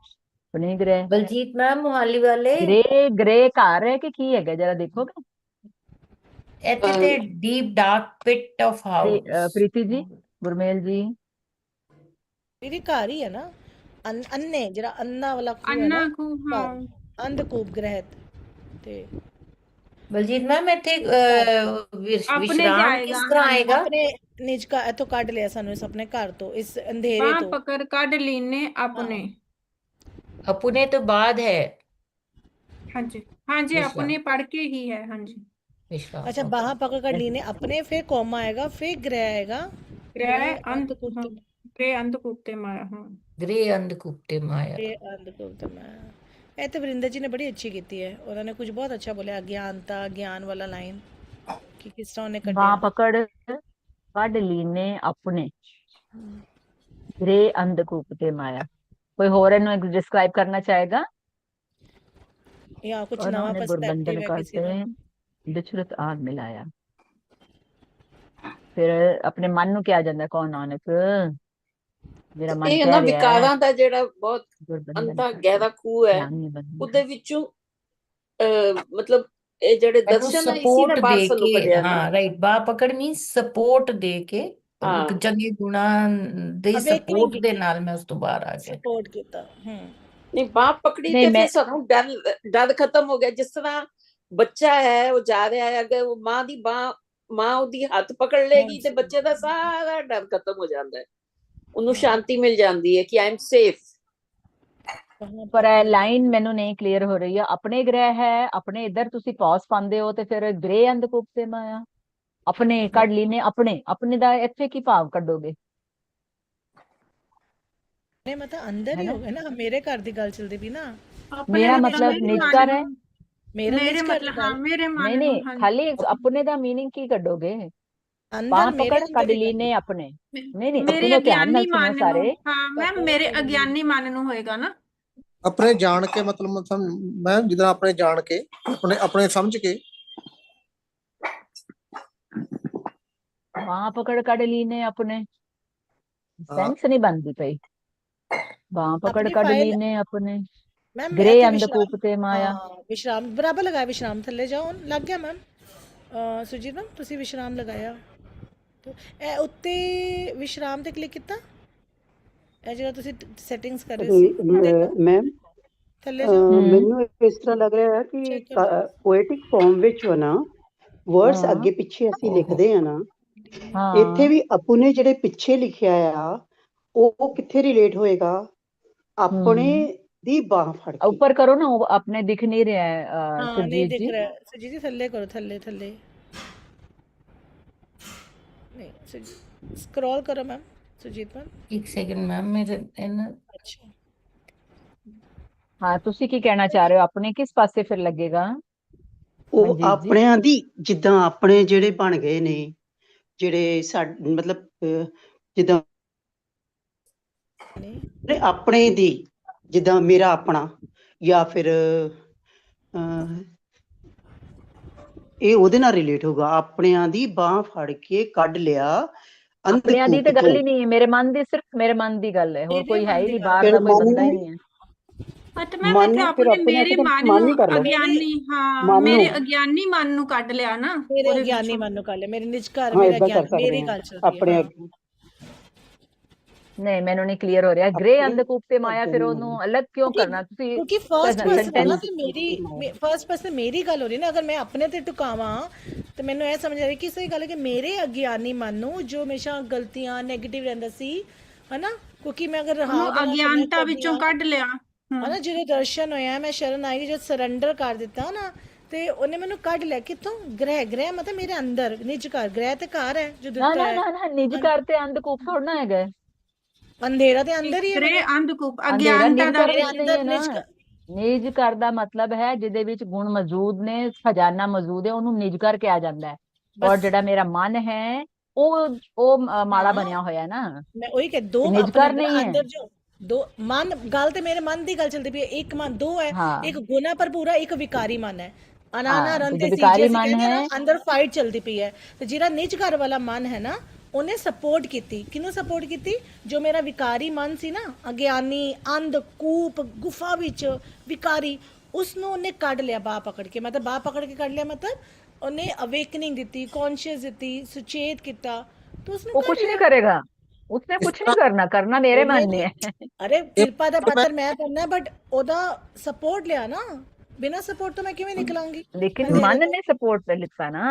E: ਆਪਣੇ ਗ੍ਰਹਿ।
A: ਬਲਜੀਤ ਮੈਮ ਮੁਹਾਲੀ ਵਾਲੇ।
E: ਗ੍ਰੇ ਗ੍ਰੇ ਘਰ ਹੈ ਕਿ ਕੀ ਹੈਗਾ? ਜਰਾ ਦੇਖੋਗੇ?
A: ਇੱਥੇ ਤੇ deep dark
E: pit
A: of
E: house Preeti ji Gurmel ji.
F: ਮੇਰੀ ਘਰ ਹੀ ਹੈ ਨਾ? ਅੰਨ- ਜਿਹੜਾ ਅੰਨਾ ਵਾਲਾ ਖੂਹ ਹੈ ਨਾ
G: ਅੰਨਾ ਕੋ ਹਾਂ
F: ਅੰਧਕੂਪ ਗ੍ਰਹਿਤ ਤੇ।
A: ਬਲਜੀਤ ਮੈਮ ਇੱਥੇ ਅ, ਵਿਸ਼-
G: ਆਪਣੇ
A: ਵਿਸ਼ਰਾਮ ਕਿਸ ਤਰ੍ਹਾਂ ਆਏਗਾ?
F: ਆਪਣੇ ਨਿਜ ਕਾ ਇਥੋਂ ਕੱਢ ਲਿਆ ਸਾਨੂੰ ਇਸ ਆਪਣੇ ਘਰ ਤੋਂ ਇਸ ਅੰਧੇਰੇ
G: ਬਾਹ
F: ਤੋਂ
G: ਪਕੜ ਕੱਢ ਲੀਨੇ ਆਪਣੇ
A: ਅਪੁਨੇ ਤੋਂ ਬਾਅਦ ਹੈ
G: ਹਾਂਜੀ ਹਾਂਜੀ
A: ਵਿਸ਼ਰਾਮ।
G: ਆਪਣੇ ਪੜ ਕੇ ਹੀ ਹੈ ਹਾਂਜੀ
A: ਵਿਸ਼ਰਾਮ
F: अच्छा
A: okay.
F: बाहा पकड़ कर लीने अपने फिर कॉमा आएगा फिर ग्रह आएगा
G: ਗ੍ਰਹਿ
F: ग्रह
G: ਅੰਧ
F: अंधकूप
G: ਹਾਂ, ਗ੍ਰਹਿ ਅੰਧਕੂਪ ਤੇ ਮਾਇਆ ਹਾਂ
A: ਗ੍ਰੇ ਅੰਧਕੂਪ ਤੇ ਮਾਇਆ
F: ग्रह अंधकूप तो मैं ਇਹ ਤੇ ਵਰਿੰਦਰ ਜੀ ਨੇ ਬੜੀ ਅੱਛੀ ਕੀਤੀ ਹੈ ਉਹਨਾਂ ਨੇ ਕੁਝ ਬਹੁਤ ਅੱਛਾ ਬੋਲਿਆ ਗਿਆਨਤਾ ਗਿਆਨ ਵਾਲਾ ਲਾਈਨ ਕਿ ਕਿਸ ਤਰ੍ਹਾਂ ਉਹਨੇ
E: ਬਾਹ
F: ਕੱਢਿਆ
E: ਪਕੜ ਕੱਢ ਲੀਨੇ ਆਪਣੇ ਗ੍ਰੇ ਅੰਧਕੂਪ ਤੇ ਮਾਇਆ ਕੋਈ ਹੋਰ ਇਹਨੂੰ ਡਿਸਕ੍ਰਾਈਬ ਕਰਨਾ ਚਾਹੇਗਾ
F: ਜਾਂ ਕੁਝ ਨਵਾਂ
E: उन्होंने
F: ਪਰਸਪੈਕਟਿਵ
E: गुरबंधन
F: ਹੈ ਕਿਸੇ ਦਾ
E: करते विचलित आग मिलाया ਫਿਰ ਆਪਣੇ ਮਨ ਨੂੰ ਕਿਹਾ ਜਾਂਦਾ ਕੌਣ ਨਾਨਕ ਮੇਰਾ ਮਨ
C: ਇਹ
E: ਕਹਿ
C: ਨਾ
E: ਰਿਹਾ ਹੈ
C: ਵਿਕਾਰਾਂ ਦਾ ਜਿਹੜਾ ਬਹੁਤ
E: ਗੁਰਬੰਧਨ
C: ਅੰਤਾ
E: ਕਰਕੇ
C: ਗਹਿਰਾ ਖੂਹ ਹੈ
E: ਗਿਆਨ ਨਿਬੰਧਨ
C: ਉਹਦੇ ਵਿੱਚੋਂ ਅਹ, ਮਤਲਬ ਇਹ ਜਿਹੜੇ ਦਰਸ਼ਨ ਹੈ ਇਸੀ ਨੇ ਬਾਹਰ
A: ਦੇ
C: ਸਾਨੂੰ
A: ਕੇ
C: ਕੱਢਿਆ ਨਾ
A: ਹਾਂ ਰਾਈਟ ਬਾ ਪਕੜ ਮੀਨ ਸਪੋਰਟ ਦੇ ਕੇ
C: ਹਾਂ।
A: ਚੰਗੇ ਗੁਣਾਂ ਦੇ ਸਪੋਰਟ ਦੇ। ਨਾਲ ਮੈਂ ਉਸ ਤੋਂ ਬਾਹਰ ਆ ਗਿਆ
F: ਸਪੋਰਟ ਕੀਤਾ ਹੂੰ
C: ਨਹੀਂ ਬਾਹ ਪਕੜੀ ਤੇ ਫਿਰ
E: ਮੈਂ-
C: ਸਾਨੂੰ ਡਰ ਡਰ ਖਤਮ ਹੋ ਗਿਆ ਜਿਸ ਤਰ੍ਹਾਂ ਬੱਚਾ ਹੈ ਉਹ ਜਾ ਰਿਹਾ ਹੈ ਅਗਰ ਉਹ ਮਾਂ ਦੀ ਬਾਹ ਮਾਂ ਉਹਦੀ ਹੱਥ ਪਕੜ ਲੇਗੀ ਤੇ। ਬੱਚੇ ਦਾ ਸਾਰਾ ਡਰ ਖਤਮ ਹੋ ਜਾਂਦਾ ਹੈ ਉਹਨੂੰ ਸ਼ਾਂਤੀ ਮਿਲ ਜਾਂਦੀ ਹੈ ਕਿ ਆਈ ਐਮ ਸੇਫ ਕਹਾਂ
E: ਪਰ ਇਹ ਲਾਈਨ ਮੈਨੂੰ ਨਹੀਂ ਕਲੀਅਰ ਹੋ ਰਹੀ ਆ। ਆਪਣੇ ਗ੍ਰਹਿ ਹੈ ਆਪਣੇ ਇੱਧਰ ਤੁਸੀਂ ਪੌਸ ਪਾਉਂਦੇ ਹੋ ਤੇ ਫਿਰ ਗ੍ਰੇ ਅੰਧਕੂਪ ਤੇ ਮਾਇਆ। ਆਪਣੇ ਕੱਢ ਲਈ ਆਪਣੇ ਆਪਣੇ ਦਾ ਇੱਥੇ ਕੀ ਭਾਵ ਕੱਢੋਗੇ?
F: ਨੇ ਮਤਲਬ ਅੰਦਰ ਹੀ
E: ਹੋਗਾ ਨਾ
F: ਮੇਰੇ ਘਰ ਦੀ ਗੱਲ ਚੱਲਦੀ ਵੀ ਨਾ।
E: ਮੇਰਾ
G: ਮਤਲਬ
E: ਨਿਚਕਾਰ ਹੈ।
F: ਮੇਰੇ
G: ਮਤਲਬ ਹਾਂ ਮੇਰੇ ਮਨ
E: ਨਹੀਂ ਨਹੀਂ ਖਾਲੀ ਆਪਣੇ ਦਾ ਮੀਨਿੰਗ ਕੀ ਕੱਢੋਗੇ?
F: ਅੰਦਰ ਮੇਰੇ
E: ਕੱਢ ਲਈ ਆਪਣੇ। ਨਹੀਂ ਨਹੀਂ
G: ਮੇਰੇ ਅਗਿਆਨੀ ਮਨ ਨੂੰ ਹਾਂ ਮੈਮ ਮੇਰੇ ਅਗਿਆਨੀ ਮਨ ਨੂੰ ਹੋਏਗਾ ਨਾ।
H: ਆਪਣੇ ਜਾਣ ਕੇ ਮਤਲਬ ਮੈਂ ਜਿੱਦਾਂ ਆਪਣੇ ਜਾਣ ਕੇ ਆਪਣੇ ਆਪਣੇ ਸਮਝ ਕੇ।
E: ਬਾਹ ਪਕੜ ਕੱਢ ਲੀਨੇ ਆਪਣੇ।
H: ਹਾਂ।
E: ਸੈਂਸ ਨਹੀਂ ਬਣਦੀ ਪਈ। ਬਾਹ ਪਕੜ
F: ਆਪਣੀ
E: ਕੱਢ
F: file-
E: ਲੀਨੇ ਆਪਣੇ।
F: ਮੈਮ
E: ਗ੍ਰੇ ਅੰਧਕੂਪ ਤੇ ਮਾਇਆ।
F: ਵਿਸ਼ਰਾਮ ਬਰਾਬਰ ਲਗਾਇਆ ਵਿਸ਼ਰਾਮ ਥੱਲੇ ਜਾਓ। ਲੱਗ ਗਿਆ ਮੈਮ ਸੁਜੀਤ ਮੈਮ ਤੁਸੀਂ ਵਿਸ਼ਰਾਮ ਲਗਾਇਆ। ਤੋ ਇਹ ਉੱਤੇ ਵਿਸ਼ਰਾਮ ਤੇ ਕਲਿੱਕ ਕੀਤਾ? ਜਿਹੜਾ ਤੁਸੀਂ ਸੈਟਿੰਗਸ ਕਰੇ ਸੀ
D: ਮੈਮ
F: ਥੱਲੇ ਜਾਓ।
D: ਮੈਨੂੰ ਇਸ ਤਰ੍ਹਾਂ ਲੱਗ ਰਿਹਾ ਹੈ ਕਿ ਪੋਇਟਿਕ ਫਾਰਮ ਵਿੱਚ ਹੋਣਾ ਵਰਡਸ ਅੱਗੇ ਪਿੱਛੇ ਅਸੀਂ ਲਿਖਦੇ ਆ ਨਾ ਇੱਥੇ ਵੀ ਆਪੂ ਨੇ ਜਿਹੜੇ ਪਿੱਛੇ ਲਿਖਿਆ ਆ ਉਹ ਕਿੱਥੇ ਰਿਲੇਟ ਹੋਏਗਾ? ਆਪਣੇ ਦੀ ਬਾਹ ਫੜ ਕੇ।
E: ਉੱਪਰ ਕਰੋ ਨਾ ਉਹ ਆਪਣੇ
F: ਦਿਖ ਨਹੀਂ
E: ਰਿਹਾ
F: ਹੈ
E: ਸੁਜੀਤ
F: ਜੀ। ਸੁਜੀਤ ਜੀ ਥੱਲੇ ਕਰੋ ਥੱਲੇ ਥੱਲੇ। ਨਹੀਂ ਸਕਰੋਲ ਕਰੋ ਮੈਮ ਸੁਜੀਤ ਮੈਮ?
A: ਇੱਕ ਸੈਕਿੰਡ ਮੈਮ ਮੇਰੇ ਇਹਨਾਂ
F: ਅੱਛਾ।
E: हाँ ਤੁਸੀਂ ਕੀ ਕਹਿਣਾ ਚਾਹ ਰਹੇ ਹੋ? ਆਪਣੇ ਕਿਸ ਪਾਸੇ ਫਿਰ ਲੱਗੇਗਾ?
D: ਉਹ ਆਪਣਿਆਂ ਦੀ ਜਿੱਦਾਂ ਆਪਣੇ ਜਿਹੜੇ ਬਣ ਗਏ ਨੇ ਜਿਹੜੇ ਸਾਡ ਮਤਲਬ ਜਿੱਦਾਂ ਜਿਹੜੇ ਆਪਣੇ ਦੀ ਜਿੱਦਾਂ ਮੇਰਾ ਆਪਣਾ ਜਾਂ ਫਿਰ ਇਹ ਉਹਦੇ ਨਾਲ ਰਿਲੇਟ ਹੋਗਾ ਆਪਣਿਆਂ ਦੀ ਬਾਹ ਫੜ ਕੇ ਕੱਢ ਲਿਆ
E: ਆਪਣਿਆਂ ਦੀ ਤੇ ਗੱਲ
D: ਤੋਂ।
E: ਹੀ ਨਹੀਂ ਹੈ ਮੇਰੇ ਮਨ ਦੀ ਸਿਰਫ ਮੇਰੇ ਮਨ ਦੀ ਗੱਲ ਹੈ ਹੋਰ ਕੋਈ ਹੈ ਹੀ ਨਹੀਂ ਬਾਹਰ ਦਾ ਕੋਈ ਬੰਦਾ ਹੀ ਨਹੀਂ ਹੈ।
G: ਬਟ ਮੈਂ
D: ਫਿਰ
G: ਆਪਣੇ ਮੇਰੇ ਮਨ ਨੂੰ ਅਗਿਆਨੀ ਹਾਂ
D: ਮਨ
G: ਮੇਰੇ
D: ਨੂੰ
G: ਅਗਿਆਨੀ ਮਨ ਨੂੰ ਕੱਢ ਲਿਆ ਨਾ
F: ਮੇਰੇ
G: ਉਹਦੇ
F: ਗਿਆਨੀ
G: ਵਿੱਚੋਂ।
F: ਮਨ ਨੂੰ ਕਰ ਲਿਆ ਮੇਰੇ ਨਿਜ ਘਰ ਮੇਰਾ ਗਿਆਨ ਮੇਰੀ
D: ਹਾਂ।
F: ਗੱਲ ਚੱਲਦੀ ਹੈ।
D: ਆਪਣੇ
E: ਨਹੀਂ ਮੈਨੂੰ ਨਹੀਂ ਕਲੀਅਰ ਹੋ ਰਿਹਾ। ਗ੍ਰੇ ਅੰਧਕੂਪ ਤੇ ਮਾਇਆ ਫਿਰ ਉਹਨੂੰ ਅਲੱਗ ਕਿਉਂ ਕਰਨਾ? ਤੁਸੀਂ
F: ਕਿਉਂਕਿ ਫਰਸਟ ਪਰਸਨ ਹੈ ਨਾ ਮੇਰੀ ਫਰਸਟ ਪਰਸਨ ਮੇਰੀ ਗੱਲ ਹੋ ਰਹੀ ਨਾ ਅਗਰ ਮੈਂ ਆਪਣੇ ਤੇ ਟੁਕਾਵਾਂ ਤੇ ਮੈਨੂੰ ਇਹ ਸਮਝ ਆ ਰਹੀ ਕਿ ਸਹੀ ਗੱਲ ਹੈ ਕਿ ਮੇਰੇ ਅਗਿਆਨੀ ਮਨ ਨੂੰ ਜੋ ਹਮੇਸ਼ਾ ਗਲਤੀਆਂ 네ਗੇਟਿਵ ਰਹਿੰਦਾ ਸੀ ਹਨਾ? ਕਿਉਂਕਿ ਮੈਂ ਅਗਰ ਰਹਾ
G: ਅਗਿਆਨਤਾ ਵਿੱਚੋਂ ਕੱਢ ਲਿਆ।
F: ਹਨਾ ਜਦੋਂ ਦਰਸ਼ਨ ਹੋਇਆ ਮੈਂ ਸ਼ਰਨ ਆਈ ਜਦ ਸਰੈਂਡਰ ਕਰ ਦਿੱਤਾ ਨਾ ਤੇ ਉਹਨੇ ਮੈਨੂੰ ਕੱਢ ਲਿਆ ਕਿੱਥੋਂ ਗ੍ਰਹਿ ਗ੍ਰਹਿ ਮਤਲਬ ਮੇਰੇ ਅੰਦਰ ਨਿਜ ਘਰ ਗ੍ਰਹਿ ਤੇ ਘਰ ਹੈ ਜੋ
E: ਨਾ
F: ਦਿੱਤਾ
E: ਨਾ
F: ਹੈ।
E: ਨਾ ਨਾ ਨਿਜ ਘਰ ਤੇ ਅੰਧਕੂਪ ਥੋੜਨਾ ਹੈਗਾ।
F: ਅੰਧੇਰਾ ਤੇ ਅੰਦਰ ਹੀ ਹੈ ਮੇਰੇ
G: ਅੰਧਕੂਪ ਅਗਿਆਨਤਾ ਦਾ
F: ਨਿਜ ਘਰ
E: ਦਾ ਮਤਲਬ ਹੈ ਜਿਹਦੇ ਵਿੱਚ ਗੁਣ ਮੌਜੂਦ ਨੇ ਖਜ਼ਾਨਾ ਮੌਜੂਦ ਹੈ ਉਹਨੂੰ ਨਿਜ ਘਰ ਕਿਹਾ ਜਾਂਦਾ ਹੈ। ਔਰ ਜਿਹੜਾ ਮੇਰਾ ਮਨ ਹੈ ਉਹ ਉਹ
F: ਹਾਂ।
E: ਬਣਿਆ ਹੋਇਆ ਨਾ।
F: ਮੈਂ ਉਹੀ ਕਿ ਦੋ
E: ਨਿਜ
F: ਅੰਦਰ
E: ਨਹੀਂ ਹੈ।
F: ਅੰਦਰ ਜੋ ਦੋ ਮਨ ਗੱਲ ਤੇ ਮੇਰੇ ਮਨ ਦੀ ਗੱਲ ਚੱਲਦੀ ਪਈ ਹੈ। ਇੱਕ ਮਨ ਦੋ ਹੈ। ਇੱਕ ਗੁਨਾ ਪਰ ਪੂਰਾ ਇੱਕ ਵਿਕਾਰੀ ਮਨ ਹੈ। ਅਨਾਨਾ ਰੰਤੇ ਸੀ
E: ਵਿਕਾਰੀ ਮਨ ਹੈ
F: ਅੰਦਰ ਫਾਈਟ ਚੱਲਦੀ ਪਈ ਹੈ। ਤੇ ਜਿਹੜਾ ਨਿਜ ਘਰ ਵਾਲਾ ਮਨ ਹੈ ਨਾ ਉਹਨੇ ਸਪੋਰਟ ਕੀਤੀ ਕਿਹਨੂੰ ਸਪੋਰਟ ਕੀਤੀ ਜੋ ਮੇਰਾ ਵਿਕਾਰੀ ਮਨ ਸੀ ਨਾ ਅਗਿਆਨੀ ਅੰਧ ਕੂਪ ਗੁਫਾ ਵਿੱਚ ਵਿਕਾਰੀ ਉਸ ਨੂੰ ਉਹਨੇ ਕੱਢ ਲਿਆ ਬਾਹ ਪਕੜ ਕੇ ਮਤਲਬ ਬਾਹ ਪਕੜ ਕੇ ਕੱਢ ਲਿਆ ਮਤਲਬ ਉਹਨੇ ਅਵੇਕਨਿੰਗ ਦਿੱਤੀ ਕੌਨਸ਼ੀਅਸ ਦਿੱਤੀ ਸੁਚੇਤ ਕੀਤਾ ਤਾਂ ਉਸਨੂੰ
E: ਉਹ
F: ਕੱਢ
E: ਕੁਝ ਨਹੀਂ
F: ਲਿਆ
E: ਕਰੇਗਾ उसने
H: ਇਸ
E: कुछ नहीं
H: ਤਰ੍ਹਾਂ
E: करना करना मेरे मन
F: ਉਹਨੇ
E: में है
F: ਅਰੇ
H: ਇਹ
F: ਕਿਰਪਾ ਦਾ
H: ਮੈਂ
F: ਪੱਤਰ ਮੈਂ ਕਰਨਾ ਬਟ ਉਹਦਾ ਸਪੋਰਟ ਲਿਆ ਨਾ ਬਿਨਾ ਸਪੋਰਟ ਤੋਂ ਮੈਂ ਕਿਵੇਂ ਨਿਕਲਾਂਗੀ
E: लेकिन
F: ਅੰਧੇਰੇ
E: मन
F: ਤੋਂ
E: ने सपोर्ट पे लिखा ना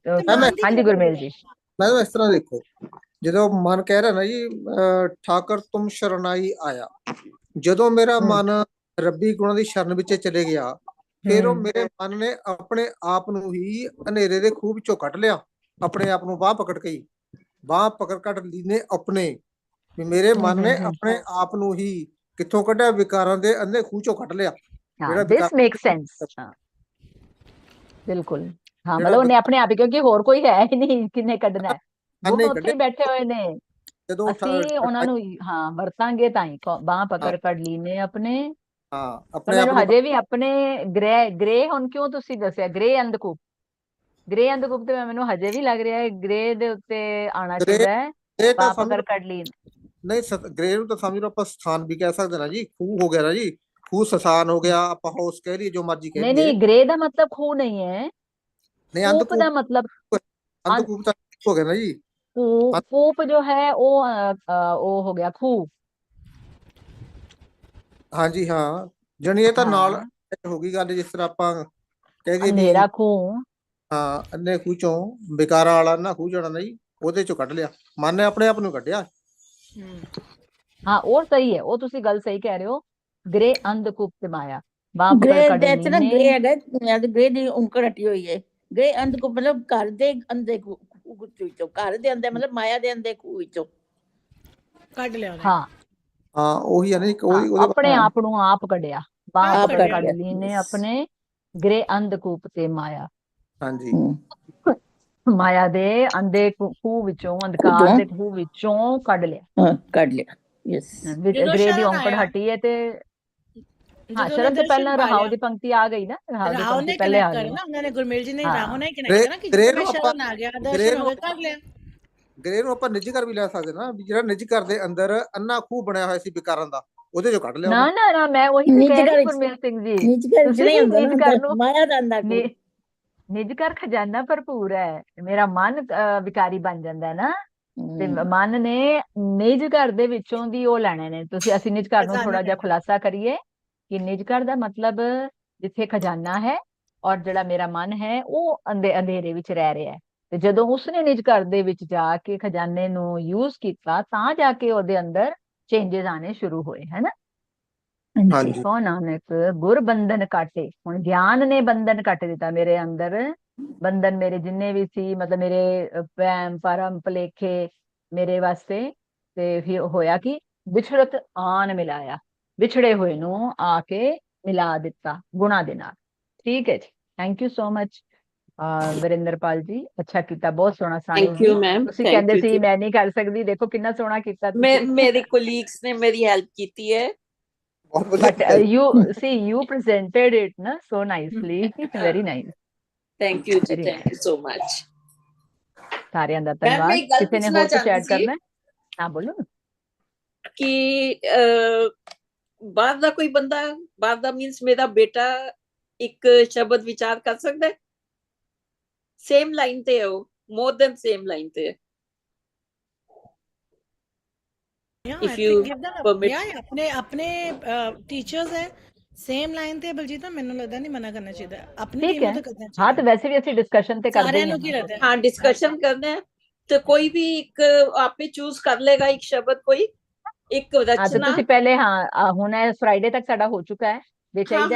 E: तो
F: ਤੇ
H: ਮੈਂ
F: ਮਨ ਦੀ
E: हाँ जी
F: ਗੱਲ
E: गुरमेल जी
H: ਮੈਂ ਤਾਂ ਇਸ ਤਰ੍ਹਾਂ ਦੇਖੋ ਜਦੋਂ ਮਨ ਕਹਿ ਰਿਹਾ ਨਾ ਜੀ ਠਾਕਰ ਤੁਮ ਸ਼ਰਨਾਈ ਆਇਆ। ਜਦੋਂ ਮੇਰਾ ਮਨ ਰੱਬੀ ਗੁਣਾਂ ਦੀ ਸ਼ਰਨ ਵਿੱਚ ਚਲੇ ਗਿਆ ਫਿਰ ਉਹ ਮੇਰੇ ਮਨ ਨੇ ਆਪਣੇ ਆਪ ਨੂੰ ਹੀ ਹਨੇਰੇ ਦੇ ਖੂਬ ਚੋਂ ਕੱਢ ਲਿਆ ਆਪਣੇ ਆਪ ਨੂੰ ਬਾਹ ਪਕੜ ਕੇ। ਬਾਹ ਪਕੜ ਕੱਢ ਲੀਨੇ ਆਪਣੇ ਵੀ ਮੇਰੇ ਮਨ ਨੇ ਆਪਣੇ ਆਪ ਨੂੰ ਹੀ ਕਿੱਥੋਂ ਕੱਢਿਆ? ਵਿਕਾਰਾਂ ਦੇ ਅੰਨੇ ਖੂਹ ਚੋਂ ਕੱਢ ਲਿਆ। ਜਿਹੜਾ
E: ਬਿਲਕੁਲ। ਹਾਂ ਮਤਲਬ ਉਹਨੇ ਆਪਣੇ ਆਪ ਹੀ ਕਿਉਂਕਿ ਹੋਰ ਕੋਈ ਹੈ ਹੀ ਨਹੀਂ ਕਿੰਨੇ ਕੱਢਣਾ ਹੈ। ਗੁਣ
H: ਅੰਨੇ
E: ਉੱਥੇ ਬੈਠੇ ਹੋਏ ਨੇ।
H: ਜਦੋਂ
E: ਅਸੀਂ ਉਹਨਾਂ ਨੂੰ ਹੀ- ਵਰਤਾਂਗੇ ਤਾਂ ਹੀ ਬਾਹ ਪਕੜ ਕੱਢ ਲਈ ਨੇ ਆਪਣੇ।
H: ਹਾਂ, ਆਪਣੇ ਆਪ ਨੂੰ
E: ਹਜੇ ਵੀ ਆਪਣੇ ਗ੍ਰੇ ਗ੍ਰੇ ਹੁਣ ਕਿਉਂ ਤੁਸੀਂ ਦੱਸਿਆ? ਗ੍ਰੇ ਅੰਧਕੂਪ। ਗ੍ਰੇ ਅੰਧਕੂਪ ਤੇ ਮੈਨੂੰ ਹਜੇ ਵੀ ਲੱਗ ਰਿਹਾ ਹੈ ਗ੍ਰੇ ਦੇ ਉੱਤੇ ਆਣਾ
H: ਗ੍ਰੇ
E: ਚਾਹੀਦਾ ਹੈ
H: ਇਹ ਤਾਂ
E: ਪਕੜ ਕੱਢ ਲਈ
H: ਨਹੀਂ ਗ੍ਰਹਿ ਨੂੰ ਤਾਂ ਸਮਝ ਆਪਾਂ ਸਥਾਨ ਵੀ ਕਹਿ ਸਕਦੇ ਨਾ ਜੀ ਖੂਹ ਹੋ ਗਿਆ ਨਾ ਜੀ ਖੂਹ ਸਥਾਨ ਹੋ ਗਿਆ ਆਪਾਂ ਹਾਊਸ ਕਹਿ ਲਈਏ ਜੋ ਮਰਜ਼ੀ ਕਹਿ
E: ਨਹੀਂ
H: ਲਈਏ।
E: ਨਹੀਂ ਗ੍ਰੇ ਦਾ ਮਤਲਬ ਖੂਹ ਨਹੀਂ ਹੈ।
H: ਨਹੀਂ
E: ਕੂਪ
H: ਅੰਧਕੂਪ
E: ਦਾ ਮਤਲਬ ਅੰਧ
H: ਅੰਧਕੂਪ ਤਾਂ ਹੋ ਗਿਆ ਨਾ ਜੀ।
E: ਕੂਪ ਜੋ ਹੈ ਉਹ ਉਹ ਹੋ ਗਿਆ ਖੂਹ।
H: ਹਾਂਜੀ ਹਾਂ। ਜਣੀ ਇਹ ਤਾਂ ਨਾਲ
E: ਹਾਂ।
H: ਗਈ ਗੱਲ ਜਿਸ ਤਰ੍ਹਾਂ ਆਪਾਂ ਕਹਿ ਗਏ ਵੀ
E: ਅੰਧੇਰਾ ਖੂਹ।
H: ਹਾਂ ਅੰਨੇ ਖੂਹ ਚੋਂ ਵਿਕਾਰਾਂ ਵਾਲਾ ਨਾ ਖੂਹ ਜਣਾ ਨਹੀਂ ਉਹਦੇ ਚੋਂ ਕੱਢ ਲਿਆ। ਮਨ ਨੇ ਆਪਣੇ ਆਪ ਨੂੰ ਕੱਢਿਆ।
E: ਹਾਂ। ਉਹ ਸਹੀ ਹੈ ਉਹ ਤੁਸੀਂ ਗੱਲ ਸਹੀ ਕਹਿ ਰਹੇ ਹੋ। ਗ੍ਰੇ ਅੰਧਕੂਪ ਤੇ ਮਾਇਆ।
I: ਗ੍ਰੇ
E: ਕੱਢ
I: ਦੇ ਚ ਨਾ ਗ੍ਰੇ
E: ਨੇ
I: ਹੈਗਾ ਮੈਂ ਤਾਂ ਗ੍ਰੇ ਦੀ ਔਂਕੜ ਹਟੀ ਹੋਈ ਹੈ। ਗ੍ਰੇ ਅੰਧ ਕੋ ਮਤਲਬ ਘਰ ਦੇ ਅੰਦੇ ਖੂਹ ਵਿੱਚੋਂ ਘਰ ਦੇ ਅੰਦਰ ਮਤਲਬ ਮਾਇਆ ਦੇ ਅੰਦੇ ਖੂਹ ਵਿੱਚੋਂ।
F: ਕੱਢ ਲਿਆ ਉਹਨੇ।
E: ਹਾਂ।
H: ਹਾਂ ਉਹੀ ਆ ਨਾ ਜੀ
E: ਹਾਂ
H: ਉਹਦੀ
E: ਆਪਣੇ ਆਪ ਨੂੰ ਆਪ ਕੱਢਿਆ। ਬਾਹ
F: ਆਪ
E: ਪਕੜ
F: ਕੱਢਿਆ।
E: ਕੱਢ ਲਈ ਨੇ ਆਪਣੇ ਗ੍ਰੇ ਅੰਧਕੂਪ ਤੇ ਮਾਇਆ।
H: ਹਾਂਜੀ।
E: ਮਾਇਆ ਦੇ ਅੰਧੇ ਖੂ- ਖੂਹ ਵਿੱਚੋਂ ਅੰਧਕਾਰ ਦੇ ਖੂਹ ਵਿੱਚੋਂ ਕੱਢ ਲਿਆ।
I: ਹਾਂ ਕੱਢ ਲਿਆ। ਯੈਸ
E: ਗ੍ਰੇ ਦੀ ਔਂਕੜ ਹਟੀ ਹੈ ਤੇ ਹਾਂ
F: ਉਹਨੇ
E: ਤੋਂ ਪਹਿਲਾਂ ਰਹਾਉ ਦੀ ਪੰਕਤੀ ਆ ਗਈ ਨਾ ਰਹਾਉ ਦੀ
F: ਰਾਹੁਲ
E: ਪੰਕਤੀ
F: ਨੇ
E: ਪਹਿਲੇ ਆ ਗਈ।
F: ਨਾ ਉਹਨਾਂ ਨੇ ਗੁਰਮੇਲ ਜੀ ਨੇ
E: ਹਾਂ
F: ਰਾਹੁਲ ਨੇ ਕਨੈਕਟ
H: ਗ੍ਰੇ
F: ਕਰਿਆ ਨਾ ਕਿ ਸ਼ਰਨ ਆ ਗਿਆ ਦਰਸ਼ਨ ਹੋ ਕਰ ਲਿਆ।
H: ਗ੍ਰੇ ਨੂੰ ਆਪਾਂ ਨਿੱਜ ਘਰ ਵੀ ਲੈ ਸਕਦੇ ਨਾ ਜਿਹੜਾ ਨਿੱਜ ਘਰ ਦੇ ਅੰਦਰ ਅੰਨਾ ਖੂਹ ਬਣਿਆ ਹੋਇਆ ਸੀ ਵਿਕਾਰਾਂ ਦਾ ਉਹਦੇ ਚੋਂ ਕੱਢ ਲਿਆ
E: ਨਾ ਨਾ ਨਾ ਮੈਂ ਉਹੀ ਕਹਿ ਰਹੀ ਗੁਰਮੇਲ ਸਿੰਘ ਜੀ।
I: ਨਿੱਜ ਘਰ ਨਹੀਂ ਹੁੰਦਾ ਮਾਇਆ ਦਾ ਅੰਦਾ
E: ਨਿ- ਨਿੱਜ ਘਰ ਖਜ਼ਾਨਾ ਭਰਪੂਰ ਹੈ। ਮੇਰਾ ਮਨ ਵਿਕਾਰੀ ਬਣ ਜਾਂਦਾ ਹੈ ਨਾ। ਤੇ ਮਨ ਨੇ ਨਿੱਜ ਘਰ ਦੇ ਵਿੱਚੋਂ ਦੀ ਉਹ ਲੈਣੇ ਨੇ। ਤੁਸੀਂ ਅਸੀਂ ਨਿੱਜ ਘਰ ਨੂੰ ਥੋੜਾ ਜਿਹਾ। ਖੁਲਾਸਾ ਕਰੀਏ। ਕਿ ਨਿੱਜ ਘਰ ਦਾ ਮਤਲਬ ਜਿੱਥੇ ਖਜ਼ਾਨਾ ਹੈ ਔਰ ਜਿਹੜਾ ਮੇਰਾ ਮਨ ਹੈ ਉਹ ਅੰਧੇ ਅੰਧੇਰੇ ਵਿੱਚ ਰਹਿ ਰਿਹਾ ਹੈ। ਤੇ ਜਦੋਂ ਉਸਨੇ ਨਿੱਜ ਘਰ ਦੇ ਵਿੱਚ ਜਾ ਕੇ ਖਜ਼ਾਨੇ ਨੂੰ ਯੂਜ਼ ਕੀਤਾ ਤਾਂ ਜਾ ਕੇ ਉਹਦੇ ਅੰਦਰ ਚੇਂਜਸ ਆਣੇ ਸ਼ੁਰੂ ਹੋਏ ਹੈ ਨਾ?
H: ਹਾਂਜੀ।
E: ਕੋ ਨਾਨਕ ਗੁਰ ਬੰਧਨ ਕਾਟੇ। ਹੁਣ ਗਿਆਨ ਨੇ ਬੰਧਨ ਕੱਟ ਦਿੱਤਾ ਮੇਰੇ ਅੰਦਰ। ਬੰਧਨ ਮੇਰੇ ਜਿੰਨੇ ਵੀ ਸੀ ਮਤਲਬ ਮੇਰੇ ਵਹਿਮ ਭਰਮ ਭੁਲੇਖੇ ਮੇਰੇ ਵਾਸਤੇ ਤੇ ਫਿਰ ਹੋਇਆ ਕਿ? ਵਿਛੜਤ ਆਨ ਮਿਲਾਇਆ। ਵਿਛੜੇ ਹੋਏ ਨੂੰ ਆ ਕੇ ਮਿਲਾ ਦਿੱਤਾ ਗੁਣਾ ਦੇ ਨਾਲ। ਠੀਕ ਹੈ ਜੀ। Thank you so much Varinderpal ji. ਅੱਛਾ ਕੀਤਾ ਬਹੁਤ ਸੋਹਣਾ ਸਾਣੀ
C: ਥੈਂਕ ਯੂ ਮੈਮ
E: ਤੁਸੀਂ ਕਹਿੰਦੇ ਸੀ ਮੈਂ ਨਹੀਂ ਕਰ ਸਕਦੀ ਦੇਖੋ ਕਿੰਨਾ ਸੋਹਣਾ ਕੀਤਾ
C: ਮੈਂ
E: ਤੁਸੀਂ।
C: ਮੇਰੇ ਕੋਲੀਗਸ ਨੇ ਮੇਰੀ ਹੈਲਪ ਕੀਤੀ ਹੈ।
E: but uh, you see you presented it na so nicely. Very nice.
C: Thank you ਜੀ
E: Very
C: thank you so much
E: ਸਾਰਿਆਂ ਦਾ ਧੰਨਵਾਦ। ਕਿਸੇ ਨੇ ਹੋਰ ਕੁਝ ਐਡ। ਕਰਨਾ ਹੈ? ਹਾਂ ਬੋਲੋ
C: ਕਿ ਬਾਹਰ ਦਾ ਕੋਈ ਬੰਦਾ ਬਾਹਰ ਦਾ ਮੀਨਸ ਮੇਰਾ ਬੇਟਾ ਇੱਕ ਸ਼ਬਦ ਵਿਚਾਰ ਕਰ ਸਕਦਾ ਹੈ? ਸੇਮ ਲਾਈਨ ਤੇ ਹੈ ਉਹ ਮੋਰ ਦੈਨ ਸੇਮ ਲਾਈਨ ਤੇ ਹੈ। Permit-
F: yeah, yeah, ਆਪਣੇ ਆਪਣੇ ਟੀਚਰਸ ਹੈ ਸੇਮ ਲਾਈਨ ਤੇ ਬਲਜੀਤ ਮੈਨੂੰ ਲੱਗਦਾ ਨਹੀਂ ਮਨਾ ਕਰਨਾ ਚਾਹੀਦਾ ਆਪਣੀ ਟੀਮ। ਨੂੰ ਤਾਂ ਕਰਨਾ
E: ਹਾਂ ਤੇ
F: ਚਾਹੀਦਾ
E: ਵੈਸੇ ਵੀ ਅਸੀਂ ਡਿਸਕਸ਼ਨ ਤੇ ਕਰਦੇ
F: ਸਾਰਿਆਂ
E: ਹੀ ਹਾਂ
F: ਲੱਗਦਾ ਹੈ?
C: ਹਾਂ ਡਿਸਕਸ਼ਨ ਕਰਨਾ ਹੈ ਤੇ ਕੋਈ ਵੀ ਇੱਕ ਆਪੇ ਚੂਜ਼ ਕਰ ਲੇਗਾ ਇੱਕ ਸ਼ਬਦ ਕੋਈ ਇੱਕ ਰਚਨਾ।
E: ਤੁਸੀਂ ਪਹਿਲੇ ਹਾਂ ਹੁਣ ਫਰਾਈਡੇ ਤੱਕ ਸਾਡਾ ਹੋ ਚੁੱਕਾ ਹੈ। ਜੇ ਚਾਹੀਦਾ